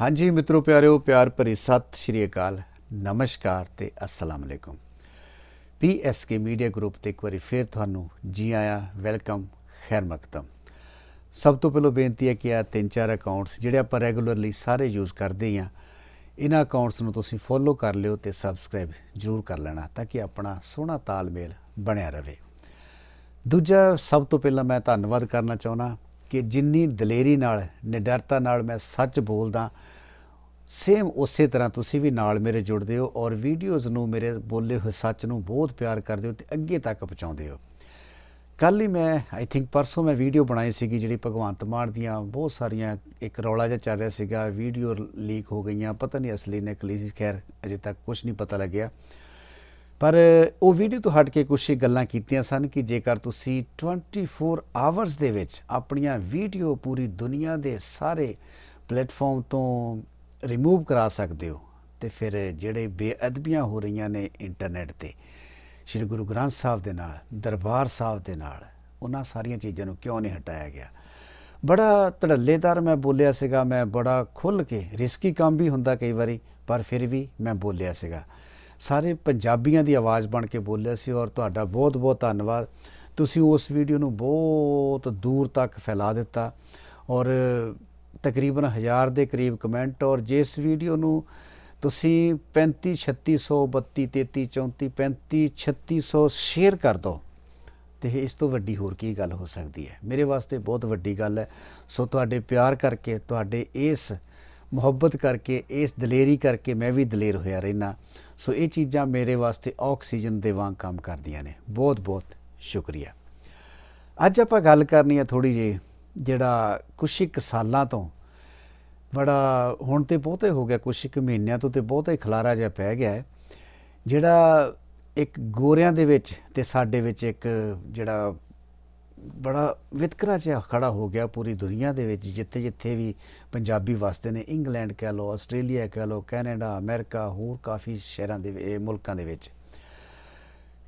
ਹਾਂਜੀ ਮਿੱਤਰੋ, ਪਿਆਰਿਓ, ਪਿਆਰ ਭਰੀ ਸਤਿ ਸ਼੍ਰੀ ਅਕਾਲ। ਨਮਸਕਾਰ ਤੇ ਅਸਲਾਮ ਅਲੈਕੁਮ। ਪੀਐਸਕੇ ਮੀਡੀਆ ਗਰੁੱਪ ਤੇ ਇੱਕ ਵਾਰੀ ਫੇਰ ਤੁਹਾਨੂੰ ਜੀ ਆਇਆਂ, ਵੈਲਕਮ, ਖੈਰ ਮਕਦਮ। ਸਭ ਤੋਂ ਪਹਿਲਾਂ ਬੇਨਤੀ ਹੈ ਕਿ ਆ ਤਿੰਨ ਚਾਰ ਅਕਾਊਂਟਸ ਜਿਹੜੇ ਆਪਾਂ ਰੈਗੂਲਰਲੀ ਸਾਰੇ ਯੂਜ਼ ਕਰਦੇ ਹਾਂ ਇਹਨਾਂ ਅਕਾਊਂਟਸ ਨੂੰ ਤੁਸੀਂ ਫੋਲੋ ਕਰ ਲਿਓ ਤੇ ਸਬਸਕ੍ਰਾਈਬ ਜ਼ਰੂਰ ਕਰ ਲੈਣਾ ਤਾਂ ਕਿ ਆਪਣਾ ਸੋਹਣਾ ਤਾਲਮੇਲ ਬਣਿਆ ਰਹੇ। ਦੂਜਾ, ਸਭ ਤੋਂ ਪਹਿਲਾਂ ਮੈਂ ਧੰਨਵਾਦ ਕਰਨਾ ਚਾਹੁੰਦਾ ਕਿ ਜਿੰਨੀ ਦਲੇਰੀ ਨਾਲ, ਨਿਡਰਤਾ ਨਾਲ ਮੈਂ ਸੱਚ ਬੋਲਦਾ, ਸੇਮ ਉਸੇ ਤਰ੍ਹਾਂ ਤੁਸੀਂ ਵੀ ਨਾਲ ਮੇਰੇ ਜੁੜਦੇ ਹੋ ਔਰ ਵੀਡੀਓਜ਼ ਨੂੰ ਮੇਰੇ ਬੋਲੇ ਹੋਏ ਸੱਚ ਨੂੰ ਬਹੁਤ ਪਿਆਰ ਕਰਦੇ ਹੋ ਤੇ ਅੱਗੇ ਤੱਕ ਪਹੁੰਚਾਉਂਦੇ ਹੋ। ਕੱਲ ਹੀ ਮੈਂ ਆਈ ਥਿੰਕ ਪਰਸੋਂ ਮੈਂ ਵੀਡੀਓ ਬਣਾਈ ਸੀਗੀ ਜਿਹੜੀ ਭਗਵੰਤ ਮਾਨ ਦੀਆਂ ਬਹੁਤ ਸਾਰੀਆਂ, ਇੱਕ ਰੌਲਾ ਜਿਹਾ ਚੱਲ ਰਿਹਾ ਸੀਗਾ, ਵੀਡੀਓ ਲੀਕ ਹੋ ਗਈਆਂ, ਪਤਾ ਨਹੀਂ ਅਸਲੀ ਨਕਲੀ ਸੀ ਖੈਰ ਅਜੇ ਤੱਕ ਕੁਝ ਨਹੀਂ ਪਤਾ ਲੱਗਿਆ। ਪਰ ਉਹ ਵੀਡੀਓ ਤੋਂ ਹਟ ਕੇ ਕੁਝ ਗੱਲਾਂ ਕੀਤੀਆਂ ਸਨ ਕਿ ਜੇਕਰ ਤੁਸੀਂ 24 ਆਵਰਸ ਦੇ ਵਿੱਚ ਆਪਣੀਆਂ ਵੀਡੀਓ ਪੂਰੀ ਦੁਨੀਆ ਦੇ ਸਾਰੇ ਪਲੇਟਫਾਰਮ ਤੋਂ ਰਿਮੂਵ ਕਰਾ ਸਕਦੇ ਹੋ, ਤੇ ਫਿਰ ਜਿਹੜੇ ਬੇਅਦਬੀਆਂ ਹੋ ਰਹੀਆਂ ਨੇ ਇੰਟਰਨੈਟ ਤੇ, ਸ੍ਰੀ ਗੁਰੂ ਗ੍ਰੰਥ ਸਾਹਿਬ ਦੇ ਨਾਲ, ਦਰਬਾਰ ਸਾਹਿਬ ਦੇ ਨਾਲ, ਉਹਨਾਂ ਸਾਰੀਆਂ ਚੀਜ਼ਾਂ ਨੂੰ ਕਿਉਂ ਨਹੀਂ ਹਟਾਇਆ ਗਿਆ? ਬੜਾ ਧੜੱਲੇਦਾਰ ਮੈਂ ਬੋਲਿਆ ਸੀਗਾ, ਮੈਂ ਬੜਾ ਖੁੱਲ ਕੇ ਰਿਸਕੀ ਕੰਮ ਵੀ ਹੁੰਦਾ ਕਈ ਵਾਰੀ, ਪਰ ਫਿਰ ਵੀ ਮੈਂ ਬੋਲਿਆ ਸੀਗਾ। ਸਾਰੇ ਪੰਜਾਬੀਆਂ ਦੀ ਆਵਾਜ਼ ਬਣ ਕੇ ਬੋਲਿਆ ਸੀ ਔਰ ਤੁਹਾਡਾ ਬਹੁਤ ਬਹੁਤ ਧੰਨਵਾਦ। ਤੁਸੀਂ ਉਸ ਵੀਡੀਓ ਨੂੰ ਬਹੁਤ ਦੂਰ ਤੱਕ ਫੈਲਾ ਦਿੱਤਾ ਔਰ ਤਕਰੀਬਨ 1000 ਦੇ ਕਰੀਬ ਕਮੈਂਟ ਔਰ ਜਿਸ ਵੀਡੀਓ ਨੂੰ ਤੁਸੀਂ 35 3600 32 33 34 35 3600 ਸ਼ੇਅਰ ਕਰ ਦਿਓ, ਤੇ ਇਸ ਤੋਂ ਵੱਡੀ ਹੋਰ ਕੀ ਗੱਲ ਹੋ ਸਕਦੀ ਹੈ? ਮੇਰੇ ਵਾਸਤੇ ਬਹੁਤ ਵੱਡੀ ਗੱਲ ਹੈ। ਸੋ ਤੁਹਾਡੇ ਪਿਆਰ ਕਰਕੇ, ਤੁਹਾਡੇ ਇਸ ਮੁਹੱਬਤ ਕਰਕੇ, ਇਸ ਦਲੇਰੀ ਕਰਕੇ ਮੈਂ ਵੀ ਦਲੇਰ ਹੋਇਆ ਰਹਿਣਾ ਸੋ ਇਹ ਚੀਜ਼ਾਂ ਮੇਰੇ ਵਾਸਤੇ ਆਕਸੀਜਨ ਦੇ ਵਾਂਗ ਕੰਮ ਕਰਦੀਆਂ ਨੇ। ਬਹੁਤ ਬਹੁਤ ਸ਼ੁਕਰੀਆ। ਅੱਜ ਆਪਾਂ ਗੱਲ ਕਰਨੀ ਹੈ ਥੋੜੀ ਜਿਹੀ, ਜਿਹੜਾ ਕੁਛ ਇੱਕ ਸਾਲਾਂ ਤੋਂ ਬੜਾ ਹੁਣ ਤੇ ਬਹੁਤੇ ਹੋ ਗਿਆ, ਕੁਛ ਇੱਕ ਮਹੀਨਿਆਂ ਤੋਂ ਤੇ ਬਹੁਤਾ ਹੀ ਖਲਾਰਾ ਜਿਹਾ ਪੈ ਗਿਆ ਹੈ, ਜਿਹੜਾ ਇੱਕ ਗੋਰਿਆਂ ਦੇ ਵਿੱਚ ਤੇ ਸਾਡੇ ਵਿੱਚ ਇੱਕ ਜਿਹੜਾ ਬੜਾ ਵਿਤਕਰਾ ਜਿਹਾ ਖੜਾ ਹੋ ਗਿਆ ਪੂਰੀ ਦੁਨੀਆ ਦੇ ਵਿੱਚ, ਜਿੱਥੇ ਜਿੱਥੇ ਵੀ ਪੰਜਾਬੀ ਵਸਦੇ ਨੇ, ਇੰਗਲੈਂਡ ਕਹਿ ਲਓ, ਆਸਟ੍ਰੇਲੀਆ ਕਹਿ ਲਓ, ਕੈਨੇਡਾ, ਅਮਰੀਕਾ, ਹੋਰ ਕਾਫੀ ਸ਼ਹਿਰਾਂ ਦੇ ਮੁਲਕਾਂ ਦੇ ਵਿੱਚ।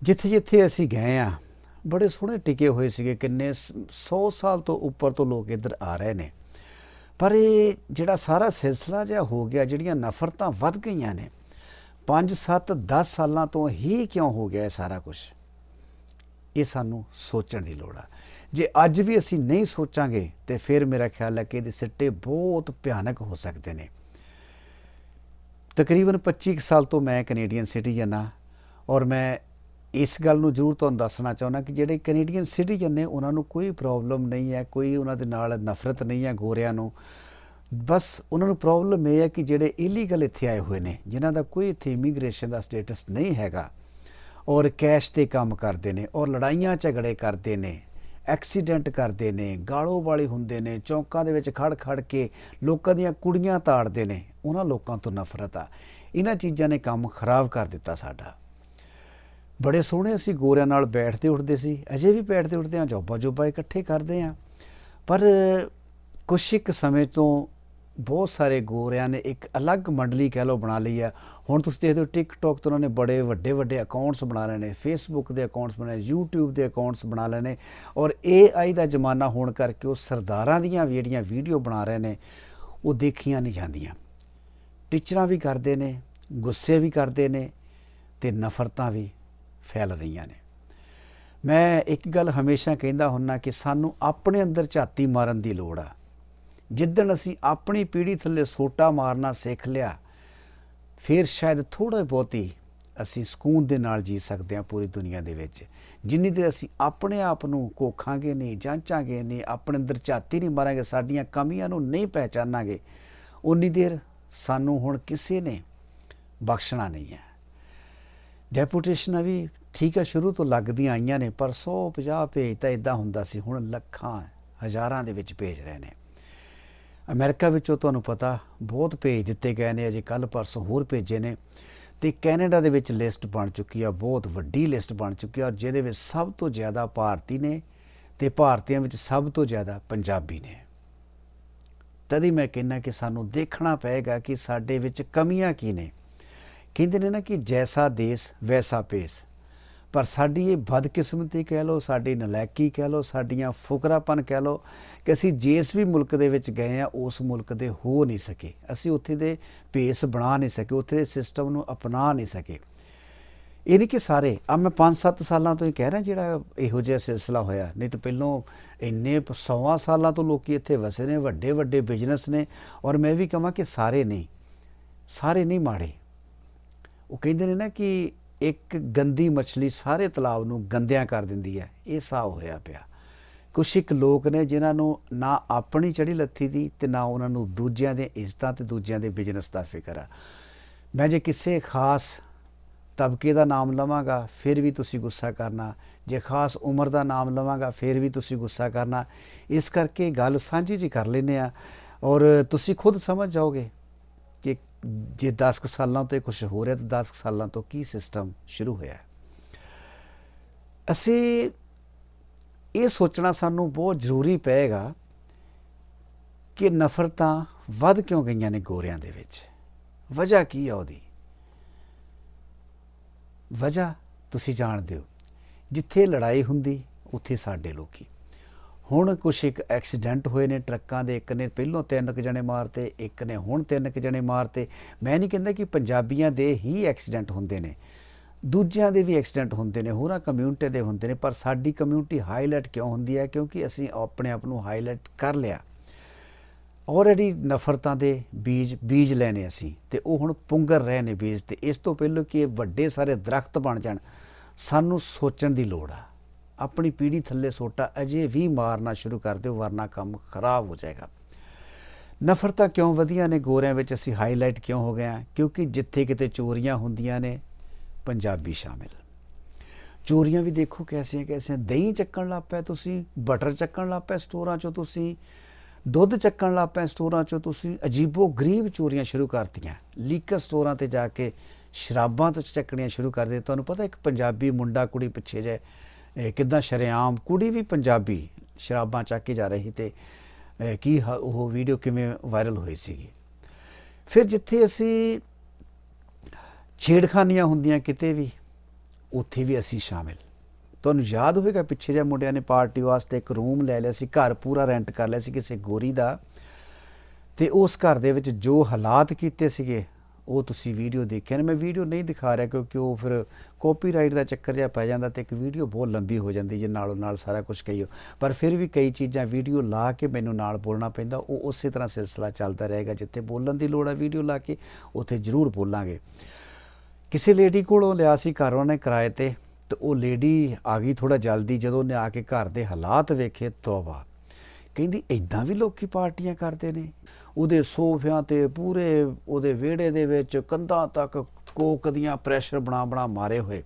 ਜਿੱਥੇ ਜਿੱਥੇ ਅਸੀਂ ਗਏ ਆ ਬੜੇ ਸੋਹਣੇ ਟਿਕੇ ਹੋਏ ਸੀਗੇ, ਕਿੰਨੇ 100 ਸਾਲ ਤੋਂ ਉੱਪਰ ਤੋਂ ਲੋਕ ਇੱਧਰ ਆ ਰਹੇ ਨੇ। ਪਰ ਇਹ ਜਿਹੜਾ ਸਾਰਾ ਸਿਲਸਿਲਾ ਜਿਹਾ ਹੋ ਗਿਆ, ਜਿਹੜੀਆਂ ਨਫ਼ਰਤਾਂ ਵੱਧ ਗਈਆਂ ਨੇ 5 7 10 ਸਾਲਾਂ ਤੋਂ ਹੀ ਕਿਉਂ ਹੋ ਗਿਆ ਇਹ ਸਾਰਾ ਕੁਝ ਇਹ ਸਾਨੂੰ ਸੋਚਣ ਦੀ ਲੋੜ ਆ। ਜੇ ਅੱਜ ਵੀ ਅਸੀਂ ਨਹੀਂ ਸੋਚਾਂਗੇ ਤੇ ਫਿਰ ਮੇਰਾ ਖਿਆਲ ਹੈ ਕਿ ਇਹਦੇ ਸਿੱਟੇ ਬਹੁਤ ਭਿਆਨਕ ਹੋ ਸਕਦੇ ਨੇ। ਤਕਰੀਬਨ 25 ਕੁ ਸਾਲ ਤੋਂ ਮੈਂ ਕੈਨੇਡੀਅਨ ਸਿਟੀਜ਼ਨ ਆ ਔਰ ਮੈਂ ਇਸ ਗੱਲ ਨੂੰ ਜ਼ਰੂਰ ਤੁਹਾਨੂੰ ਦੱਸਣਾ ਚਾਹੁੰਦਾ ਕਿ ਜਿਹੜੇ ਕੈਨੇਡੀਅਨ ਸਿਟੀਜ਼ਨ ਨੇ ਉਹਨਾਂ ਨੂੰ ਕੋਈ ਪ੍ਰੋਬਲਮ ਨਹੀਂ ਹੈ, ਕੋਈ ਉਹਨਾਂ ਦੇ ਨਾਲ ਨਫ਼ਰਤ ਨਹੀਂ ਹੈ ਗੋਰਿਆਂ ਨੂੰ। ਬਸ ਉਹਨਾਂ ਨੂੰ ਪ੍ਰੋਬਲਮ ਇਹ ਹੈ ਕਿ ਜਿਹੜੇ ਇਲੀਗਲ ਇੱਥੇ ਆਏ ਹੋਏ ਨੇ, ਜਿਨ੍ਹਾਂ ਦਾ ਕੋਈ ਇੱਥੇ ਇਮੀਗ੍ਰੇਸ਼ਨ ਦਾ ਸਟੇਟਸ ਨਹੀਂ ਹੈਗਾ ਔਰ ਕੈਸ਼ ਤੇ ਕੰਮ ਕਰਦੇ ਨੇ ਔਰ ਲੜਾਈਆਂ ਝਗੜੇ ਕਰਦੇ ਨੇ। ਐਕਸੀਡੈਂਟ ਕਰਦੇ ਨੇ ਗਾਲੋ ਵਾਲੇ ਹੁੰਦੇ ਨੇ, ਚੌਂਕਾਂ ਦੇ ਵਿੱਚ ਖੜ ਖੜ ਕੇ ਲੋਕਾਂ ਦੀਆਂ ਕੁੜੀਆਂ ਤਾੜਦੇ ਨੇ, ਉਹਨਾਂ ਲੋਕਾਂ ਤੋਂ ਨਫ਼ਰਤ ਆ। ਇਹਨਾਂ ਚੀਜ਼ਾਂ ਨੇ ਕੰਮ ਖਰਾਬ ਕਰ ਦਿੱਤਾ ਸਾਡਾ। ਬੜੇ ਸੋਹਣੇ ਅਸੀਂ ਗੋਰਿਆਂ ਨਾਲ ਬੈਠਦੇ ਉੱਠਦੇ ਸੀ, ਅਜੇ ਵੀ ਬੈਠਦੇ ਉੱਠਦੇ ਆ ਜੋਬਾ ਜੋਬਾ ਇਕੱਠੇ ਕਰਦੇ ਆ ਪਰ ਕੁਛ ਇੱਕ ਸਮੇਂ ਤੋਂ ਬਹੁਤ ਸਾਰੇ ਗੋਰਿਆਂ ਨੇ ਇੱਕ ਅਲੱਗ ਮੰਡਲੀ ਕਹਿ ਲਓ ਬਣਾ ਲਈ ਹੈ। ਹੁਣ ਤੁਸੀਂ ਦੇਖਦੇ ਹੋ ਟਿਕਟੌਕ ਤੋਂ ਉਹਨਾਂ ਨੇ ਬੜੇ ਵੱਡੇ ਵੱਡੇ ਅਕਾਊਂਟਸ ਬਣਾ ਲਏ ਨੇ ਫੇਸਬੁੱਕ ਦੇ ਅਕਾਊਂਟਸ ਬਣਾਏ ਲਏ YouTube ਦੇ ਅਕਾਊਂਟਸ ਬਣਾ ਲਏ ਨੇ ਔਰ AI ਦਾ ਜ਼ਮਾਨਾ ਹੋਣ ਕਰਕੇ ਉਹ ਸਰਦਾਰਾਂ ਦੀਆਂ ਵੀ ਜਿਹੜੀਆਂ ਵੀਡੀਓ ਬਣਾ ਰਹੇ ਨੇ, ਉਹ ਦੇਖੀਆਂ ਨਹੀਂ ਜਾਂਦੀਆਂ। ਟੀਚਰਾਂ ਵੀ ਕਰਦੇ ਨੇ, ਗੁੱਸੇ ਵੀ ਕਰਦੇ ਨੇ ਤੇ ਨਫ਼ਰਤਾਂ ਵੀ ਫੈਲ ਰਹੀਆਂ ਨੇ। ਮੈਂ ਇੱਕ ਗੱਲ ਹਮੇਸ਼ਾ ਕਹਿੰਦਾ ਹੁੰਨਾ ਕਿ ਸਾਨੂੰ ਆਪਣੇ ਅੰਦਰ ਝਾਤੀ ਮਾਰਨ ਦੀ ਲੋੜ ਆ। ਜਿੱਦਣ ਅਸੀਂ ਆਪਣੀ ਪੀੜ੍ਹੀ ਥੱਲੇ ਸੋਟਾ ਮਾਰਨਾ ਸਿੱਖ ਲਿਆ, ਫਿਰ ਸ਼ਾਇਦ ਥੋੜਾ ਬਹੁਤੀ ਅਸੀਂ ਸਕੂਨ ਦੇ ਨਾਲ ਜੀ ਸਕਦੇ ਹਾਂ ਪੂਰੀ ਦੁਨੀਆ ਦੇ ਵਿੱਚ। ਜਿੰਨੀ ਦੇਰ ਅਸੀਂ ਆਪਣੇ ਆਪ ਨੂੰ ਕੋਖਾਂਗੇ ਨਹੀਂ, ਜਾਂਚਾਂਗੇ ਨਹੀਂ, ਆਪਣੇ ਅੰਦਰ ਝਾਤੀ ਨਹੀਂ ਮਾਰਾਂਗੇ, ਸਾਡੀਆਂ ਕਮੀਆਂ ਨੂੰ ਨਹੀਂ ਪਹਿਚਾਨਾਂਗੇ ਉਨੀ ਦੇਰ ਸਾਨੂੰ ਹੁਣ ਕਿਸੇ ਨੇ ਬਖਸ਼ਣਾ ਨਹੀਂ ਹੈ। ਡੈਪੂਟੇਸ਼ਨਾਂ ਵੀ ਠੀਕ ਹੈ, ਸ਼ੁਰੂ ਤੋਂ ਲੱਗਦੀਆਂ ਆਈਆਂ ਨੇ, ਪਰ 100 50 ਪੇਜ ਤਾਂ ਇਦਾਂ ਹੁੰਦਾ ਸੀ, ਹੁਣ ਲੱਖਾਂ, ਹਜ਼ਾਰਾਂ ਦੇ ਵਿੱਚ ਭੇਜ ਰਹੇ ਨੇ। ਅਮਰੀਕਾ ਵਿੱਚੋਂ ਤੁਹਾਨੂੰ ਪਤਾ ਬਹੁਤ ਭੇਜ ਦਿੱਤੇ ਗਏ ਨੇ, ਅਜੇ ਕੱਲ ਪਰਸੋਂ ਹੋਰ ਭੇਜੇ ਨੇ। ਤੇ ਕੈਨੇਡਾ ਦੇ ਵਿੱਚ ਲਿਸਟ ਬਣ ਚੁੱਕੀ ਆ, ਬਹੁਤ ਵੱਡੀ ਲਿਸਟ ਬਣ ਚੁੱਕੀ ਆ ਔਰ ਜਿਹਦੇ ਵਿੱਚ ਸਭ ਤੋਂ ਜ਼ਿਆਦਾ ਭਾਰਤੀ ਨੇ ਤੇ ਭਾਰਤੀਆਂ ਵਿੱਚ ਸਭ ਤੋਂ ਜ਼ਿਆਦਾ ਪੰਜਾਬੀ ਨੇ। ਤਦ ਹੀ ਮੈਂ ਕਹਿੰਨਾ ਕਿ ਸਾਨੂੰ ਦੇਖਣਾ ਪਏਗਾ ਕਿ ਸਾਡੇ ਵਿੱਚ ਕਮੀਆਂ ਕੀ ਨੇ। ਕਹਿੰਦੇ ਨੇ ਨਾ ਕਿ ਜੈਸਾ ਦੇਸ਼, ਵੈਸਾ ਪੇਸ ਪਰ ਸਾਡੀ ਇਹ ਬਦਕਿਸਮਤੀ ਕਹਿ ਲਓ, ਸਾਡੀ ਨਲਾਇਕੀ ਕਹਿ ਲਓ, ਸਾਡੀਆਂ ਫੁਕਰਾਪਨ ਕਹਿ ਲਓ ਕਿ ਅਸੀਂ ਜਿਸ ਵੀ ਮੁਲਕ ਦੇ ਵਿੱਚ ਗਏ ਆ, ਉਸ ਮੁਲਕ ਦੇ ਹੋ ਨਹੀਂ ਸਕੇ। ਅਸੀਂ ਉੱਥੇ ਦੇ ਭੇਸ ਬਣਾ ਨਹੀਂ ਸਕੇ, ਉੱਥੇ ਦੇ ਸਿਸਟਮ ਨੂੰ ਅਪਣਾ ਨਹੀਂ ਸਕੇ। ਇਹ ਨਹੀਂ ਕਿ ਸਾਰੇ ਆ ਮੈਂ 5-7 ਸਾਲਾਂ ਤੋਂ ਹੀ ਕਹਿ ਰਿਹਾ ਜਿਹੜਾ ਇਹੋ ਜਿਹਾ ਸਿਲਸਿਲਾ ਹੋਇਆ। ਨਹੀਂ ਤਾਂ ਪਹਿਲੋਂ ਇੰਨੇ 100 ਸਾਲਾਂ ਤੋਂ ਲੋਕੀ ਇੱਥੇ ਵਸੇ ਨੇ, ਵੱਡੇ ਵੱਡੇ ਬਿਜ਼ਨਸ ਨੇ ਔਰ ਮੈਂ ਵੀ ਕਹਾਂ ਕਿ ਸਾਰੇ ਨਹੀਂ ਸਾਰੇ ਨਹੀਂ ਮਾੜੇ। ਉਹ ਕਹਿੰਦੇ ਨੇ ਨਾ ਕਿ ਇੱਕ ਗੰਦੀ ਮੱਛਲੀ ਸਾਰੇ ਤਲਾਬ ਨੂੰ ਗੰਦਿਆਂ ਕਰ ਦਿੰਦੀ ਹੈ। ਇਹ ਹਿਸਾਬ ਹੋਇਆ ਪਿਆ। ਕੁਛ ਇੱਕ ਲੋਕ ਨੇ ਜਿਨ੍ਹਾਂ ਨੂੰ ਨਾ ਆਪਣੀ ਚੜੀ ਲੱਥੀ ਦੀ ਤੇ ਨਾ ਉਹਨਾਂ ਨੂੰ ਦੂਜਿਆਂ ਦੇ ਇੱਜ਼ਤਾਂ ਤੇ ਦੂਜਿਆਂ ਦੇ ਬਿਜ਼ਨਸ ਦਾ ਫਿਕਰ ਆ। ਮੈਂ ਜੇ ਕਿਸੇ ਖਾਸ ਤਬਕੇ ਦਾ ਨਾਮ ਲਵਾਂਗਾ, ਫਿਰ ਵੀ ਤੁਸੀਂ ਗੁੱਸਾ ਕਰਨਾ। ਜੇ ਖਾਸ ਉਮਰ ਦਾ ਨਾਮ ਲਵਾਂਗਾ, ਫਿਰ ਵੀ ਤੁਸੀਂ ਗੁੱਸਾ ਕਰਨਾ। ਇਸ ਕਰਕੇ ਗੱਲ ਸਾਂਝੀ ਜੀ ਕਰ ਲੈਨੇ ਆ ਔਰ ਤੁਸੀਂ ਖੁਦ ਸਮਝ ਜਾਓਗੇ। ਜੇ 10 ਕੁ ਸਾਲਾਂ ਤੋਂ ਕੁਝ ਹੋ ਰਿਹਾ, ਤਾਂ 10 ਕੁ ਸਾਲਾਂ ਤੋਂ ਕੀ ਸਿਸਟਮ ਸ਼ੁਰੂ ਹੋਇਆ ਅਸੀਂ ਇਹ ਸੋਚਣਾ ਸਾਨੂੰ ਬਹੁਤ ਜ਼ਰੂਰੀ ਪਏਗਾ ਕਿ ਨਫ਼ਰਤਾਂ ਵੱਧ ਕਿਉਂ ਗਈਆਂ ਨੇ ਗੋਰਿਆਂ ਦੇ ਵਿੱਚ? ਵਜ੍ਹਾ ਕੀ ਆ ਉਹਦੀ? ਵਜ੍ਹਾ ਤੁਸੀਂ ਜਾਣਦੇ ਹੋ, ਜਿੱਥੇ ਲੜਾਈ ਹੁੰਦੀ, ਉੱਥੇ ਸਾਡੇ ਲੋਕੀ। ਹੁਣ ਕੁਛ ਇੱਕ ਐਕਸੀਡੈਂਟ ਹੋਏ ਨੇ ਟਰੱਕਾਂ ਦੇ, ਇੱਕ ਨੇ ਪਹਿਲੋਂ ਤਿੰਨ ਕੁ ਜਣੇ ਮਾਰਤੇ, ਇੱਕ ਨੇ ਹੁਣ ਤਿੰਨ ਕੁ ਜਣੇ ਮਾਰਤੇ। ਮੈਂ ਨਹੀਂ ਕਹਿੰਦਾ ਕਿ ਪੰਜਾਬੀਆਂ ਦੇ ਹੀ ਐਕਸੀਡੈਂਟ ਹੁੰਦੇ ਨੇ। ਦੂਜਿਆਂ ਦੇ ਵੀ ਐਕਸੀਡੈਂਟ ਹੁੰਦੇ ਨੇ, ਹੋਰਾਂ ਕਮਿਊਨਿਟੀ ਦੇ ਹੁੰਦੇ ਨੇ, ਪਰ ਸਾਡੀ ਕਮਿਊਨਿਟੀ ਹਾਈਲਾਈਟ ਕਿਉਂ ਹੁੰਦੀ ਹੈ? ਕਿਉਂਕਿ ਅਸੀਂ ਆਪਣੇ ਆਪ ਨੂੰ ਹਾਈਲਾਈਟ ਕਰ ਲਿਆ। ਆਲਰੇਡੀ ਨਫ਼ਰਤਾਂ ਦੇ ਬੀਜ ਬੀਜ ਲੈਨੇ ਅਸੀਂ ਤੇ ਉਹ ਹੁਣ ਪੁੰਗਰ ਰਹੇ ਨੇ ਬੀਜ ਤੇ ਇਸ ਤੋਂ ਪਹਿਲਾਂ ਕਿ ਇਹ ਵੱਡੇ ਸਾਰੇ ਦਰਖਤ ਬਣ ਜਾਣ, ਸਾਨੂੰ ਸੋਚਣ ਦੀ ਲੋੜ ਆ। ਆਪਣੀ ਪੀੜੀ ਥੱਲੇ ਸੋਟਾ, ਅਜੇ ਵੀ ਮਾਰਨਾ ਸ਼ੁਰੂ ਕਰ ਦਿਓ, ਵਰਨਾ ਕੰਮ ਖਰਾਬ ਹੋ ਜਾਏਗਾ। ਨਫ਼ਰਤਾਂ ਕਿਉਂ ਵਧੀਆਂ ਨੇ ਗੋਰਿਆਂ ਵਿੱਚ? ਅਸੀਂ ਹਾਈਲਾਈਟ ਕਿਉਂ ਹੋ ਗਏ ਆ ਕਿਉਂਕਿ ਜਿੱਥੇ ਕਿਤੇ ਚੋਰੀਆਂ ਹੁੰਦੀਆਂ ਨੇ, ਪੰਜਾਬੀ ਸ਼ਾਮਿਲ। ਚੋਰੀਆਂ ਵੀ ਦੇਖੋ ਕੈਸੀਆਂ ਕੈਸੀਆਂ। ਦਹੀਂ ਚੱਕਣ ਲੱਗ ਪਏ ਤੁਸੀਂ ਬਟਰ ਚੱਕਣ ਲੱਗ ਪਏ ਸਟੋਰਾਂ ਚੋਂ ਤੁਸੀਂ, ਦੁੱਧ ਚੱਕਣ ਲੱਗ ਪਏ ਸਟੋਰਾਂ ਚੋਂ ਤੁਸੀਂ। ਅਜੀਬੋ ਗਰੀਬ ਚੋਰੀਆਂ ਸ਼ੁਰੂ ਕਰਤੀਆਂ। ਲੀਕਰ ਸਟੋਰਾਂ ਤੇ ਜਾ ਕੇ ਸ਼ਰਾਬਾਂ ਤੋਂ ਚੱਕਣੀਆਂ ਸ਼ੁਰੂ ਕਰ ਦੇ ਤੁਹਾਨੂੰ ਪਤਾ ਇੱਕ ਪੰਜਾਬੀ ਮੁੰਡਾ ਕੁੜੀ ਪਿੱਛੇ ਜੇ ਕਿਦਾਂ ਸ਼ਰੇਆਮ ਕੁੜੀ ਵੀ ਪੰਜਾਬੀ ਸ਼ਰਾਬਾਂ ਚੱਕ ਕੇ ਜਾ ਰਹੀ ਤੇ ਇਹ ਕੀ ਹ- ਉਹ ਵੀਡੀਓ ਕਿਵੇਂ ਵਾਇਰਲ ਹੋਈ ਸੀਗੀ? ਫਿਰ ਜਿੱਥੇ ਅਸੀਂ ਛੇੜਖਾਨੀਆਂ ਹੁੰਦੀਆਂ ਕਿਤੇ ਵੀ, ਉੱਥੇ ਵੀ ਅਸੀਂ ਸ਼ਾਮਿਲ। ਤੁਹਾਨੂੰ ਯਾਦ ਹੋਵੇਗਾ ਪਿੱਛੇ ਜੇ ਮੁੰਡਿਆਂ ਨੇ ਪਾਰਟੀ ਵਾਸਤੇ ਇੱਕ ਰੂਮ ਲੈ ਲਿਆ ਸੀ, ਘਰ ਪੂਰਾ ਰੈਂਟ ਕਰ ਲਿਆ ਸੀ ਕਿਸੇ ਗੋਰੀ ਦਾ। ਤੇ ਉਸ ਘਰ ਦੇ ਵਿੱਚ ਜੋ ਹਾਲਾਤ ਕੀਤੇ ਸੀਗੇ ਉਹ ਤੁਸੀਂ ਵੀਡੀਓ ਦੇਖਿਆ ਨੇ? ਮੈਂ ਵੀਡੀਓ ਨਹੀਂ ਦਿਖਾ ਰਿਹਾ ਕਿਉਂਕਿ ਉਹ ਫਿਰ ਕਾਪੀਰਾਈਟ ਦਾ ਚੱਕਰ ਜਿਹਾ ਪੈ ਜਾਂਦਾ ਤੇ ਇੱਕ ਵੀਡੀਓ ਬਹੁਤ ਲੰਬੀ ਹੋ ਜਾਂਦੀ ਜੇ ਨਾਲੋਂ ਨਾਲ ਸਾਰਾ ਕੁਝ ਕਹੀਓ। ਪਰ ਫਿਰ ਵੀ ਕਈ ਚੀਜ਼ਾਂ ਵੀਡੀਓ ਲਾ ਕੇ ਮੈਨੂੰ ਨਾਲ ਬੋਲਣਾ ਪੈਂਦਾ, ਉਹ ਉਸੇ ਤਰ੍ਹਾਂ ਸਿਲਸਿਲਾ ਚੱਲਦਾ ਰਹੇਗਾ ਜਿੱਥੇ ਬੋਲਣ ਦੀ ਲੋੜ ਹੈ ਵੀਡੀਓ ਲਾ ਕੇ, ਉੱਥੇ ਜ਼ਰੂਰ ਬੋਲਾਂਗੇ। ਕਿਸੇ ਲੇਡੀ ਕੋਲੋਂ ਲਿਆ ਸੀ ਘਰ, ਉਹਨੇ ਕਿਰਾਏ ਤੇ ਤੇ ਉਹ ਲੇਡੀ ਆ ਗਈ ਥੋੜਾ ਜਲਦੀ ਜਦੋਂ ਉਹਨੇ ਆ ਕੇ ਘਰ ਦੇ ਹਾਲਾਤ ਵੇਖੇ, ਤੋਬਾ। ਕਹਿੰਦੀ ਇਦਾਂ ਵੀ ਲੋਕੀ ਪਾਰਟੀਆਂ ਕਰਦੇ ਨੇ। ਉਹਦੇ ਸੋਫਿਆਂ ਤੇ ਪੂਰੇ ਉਹਦੇ ਵਿਹੜੇ ਦੇ ਵਿੱਚ ਕੰਧਾਂ ਤੱਕ ਕੋਕ ਦੀਆਂ ਪ੍ਰੈਸ਼ਰ ਬਣਾ ਬਣਾ ਮਾਰੇ ਹੋਏ।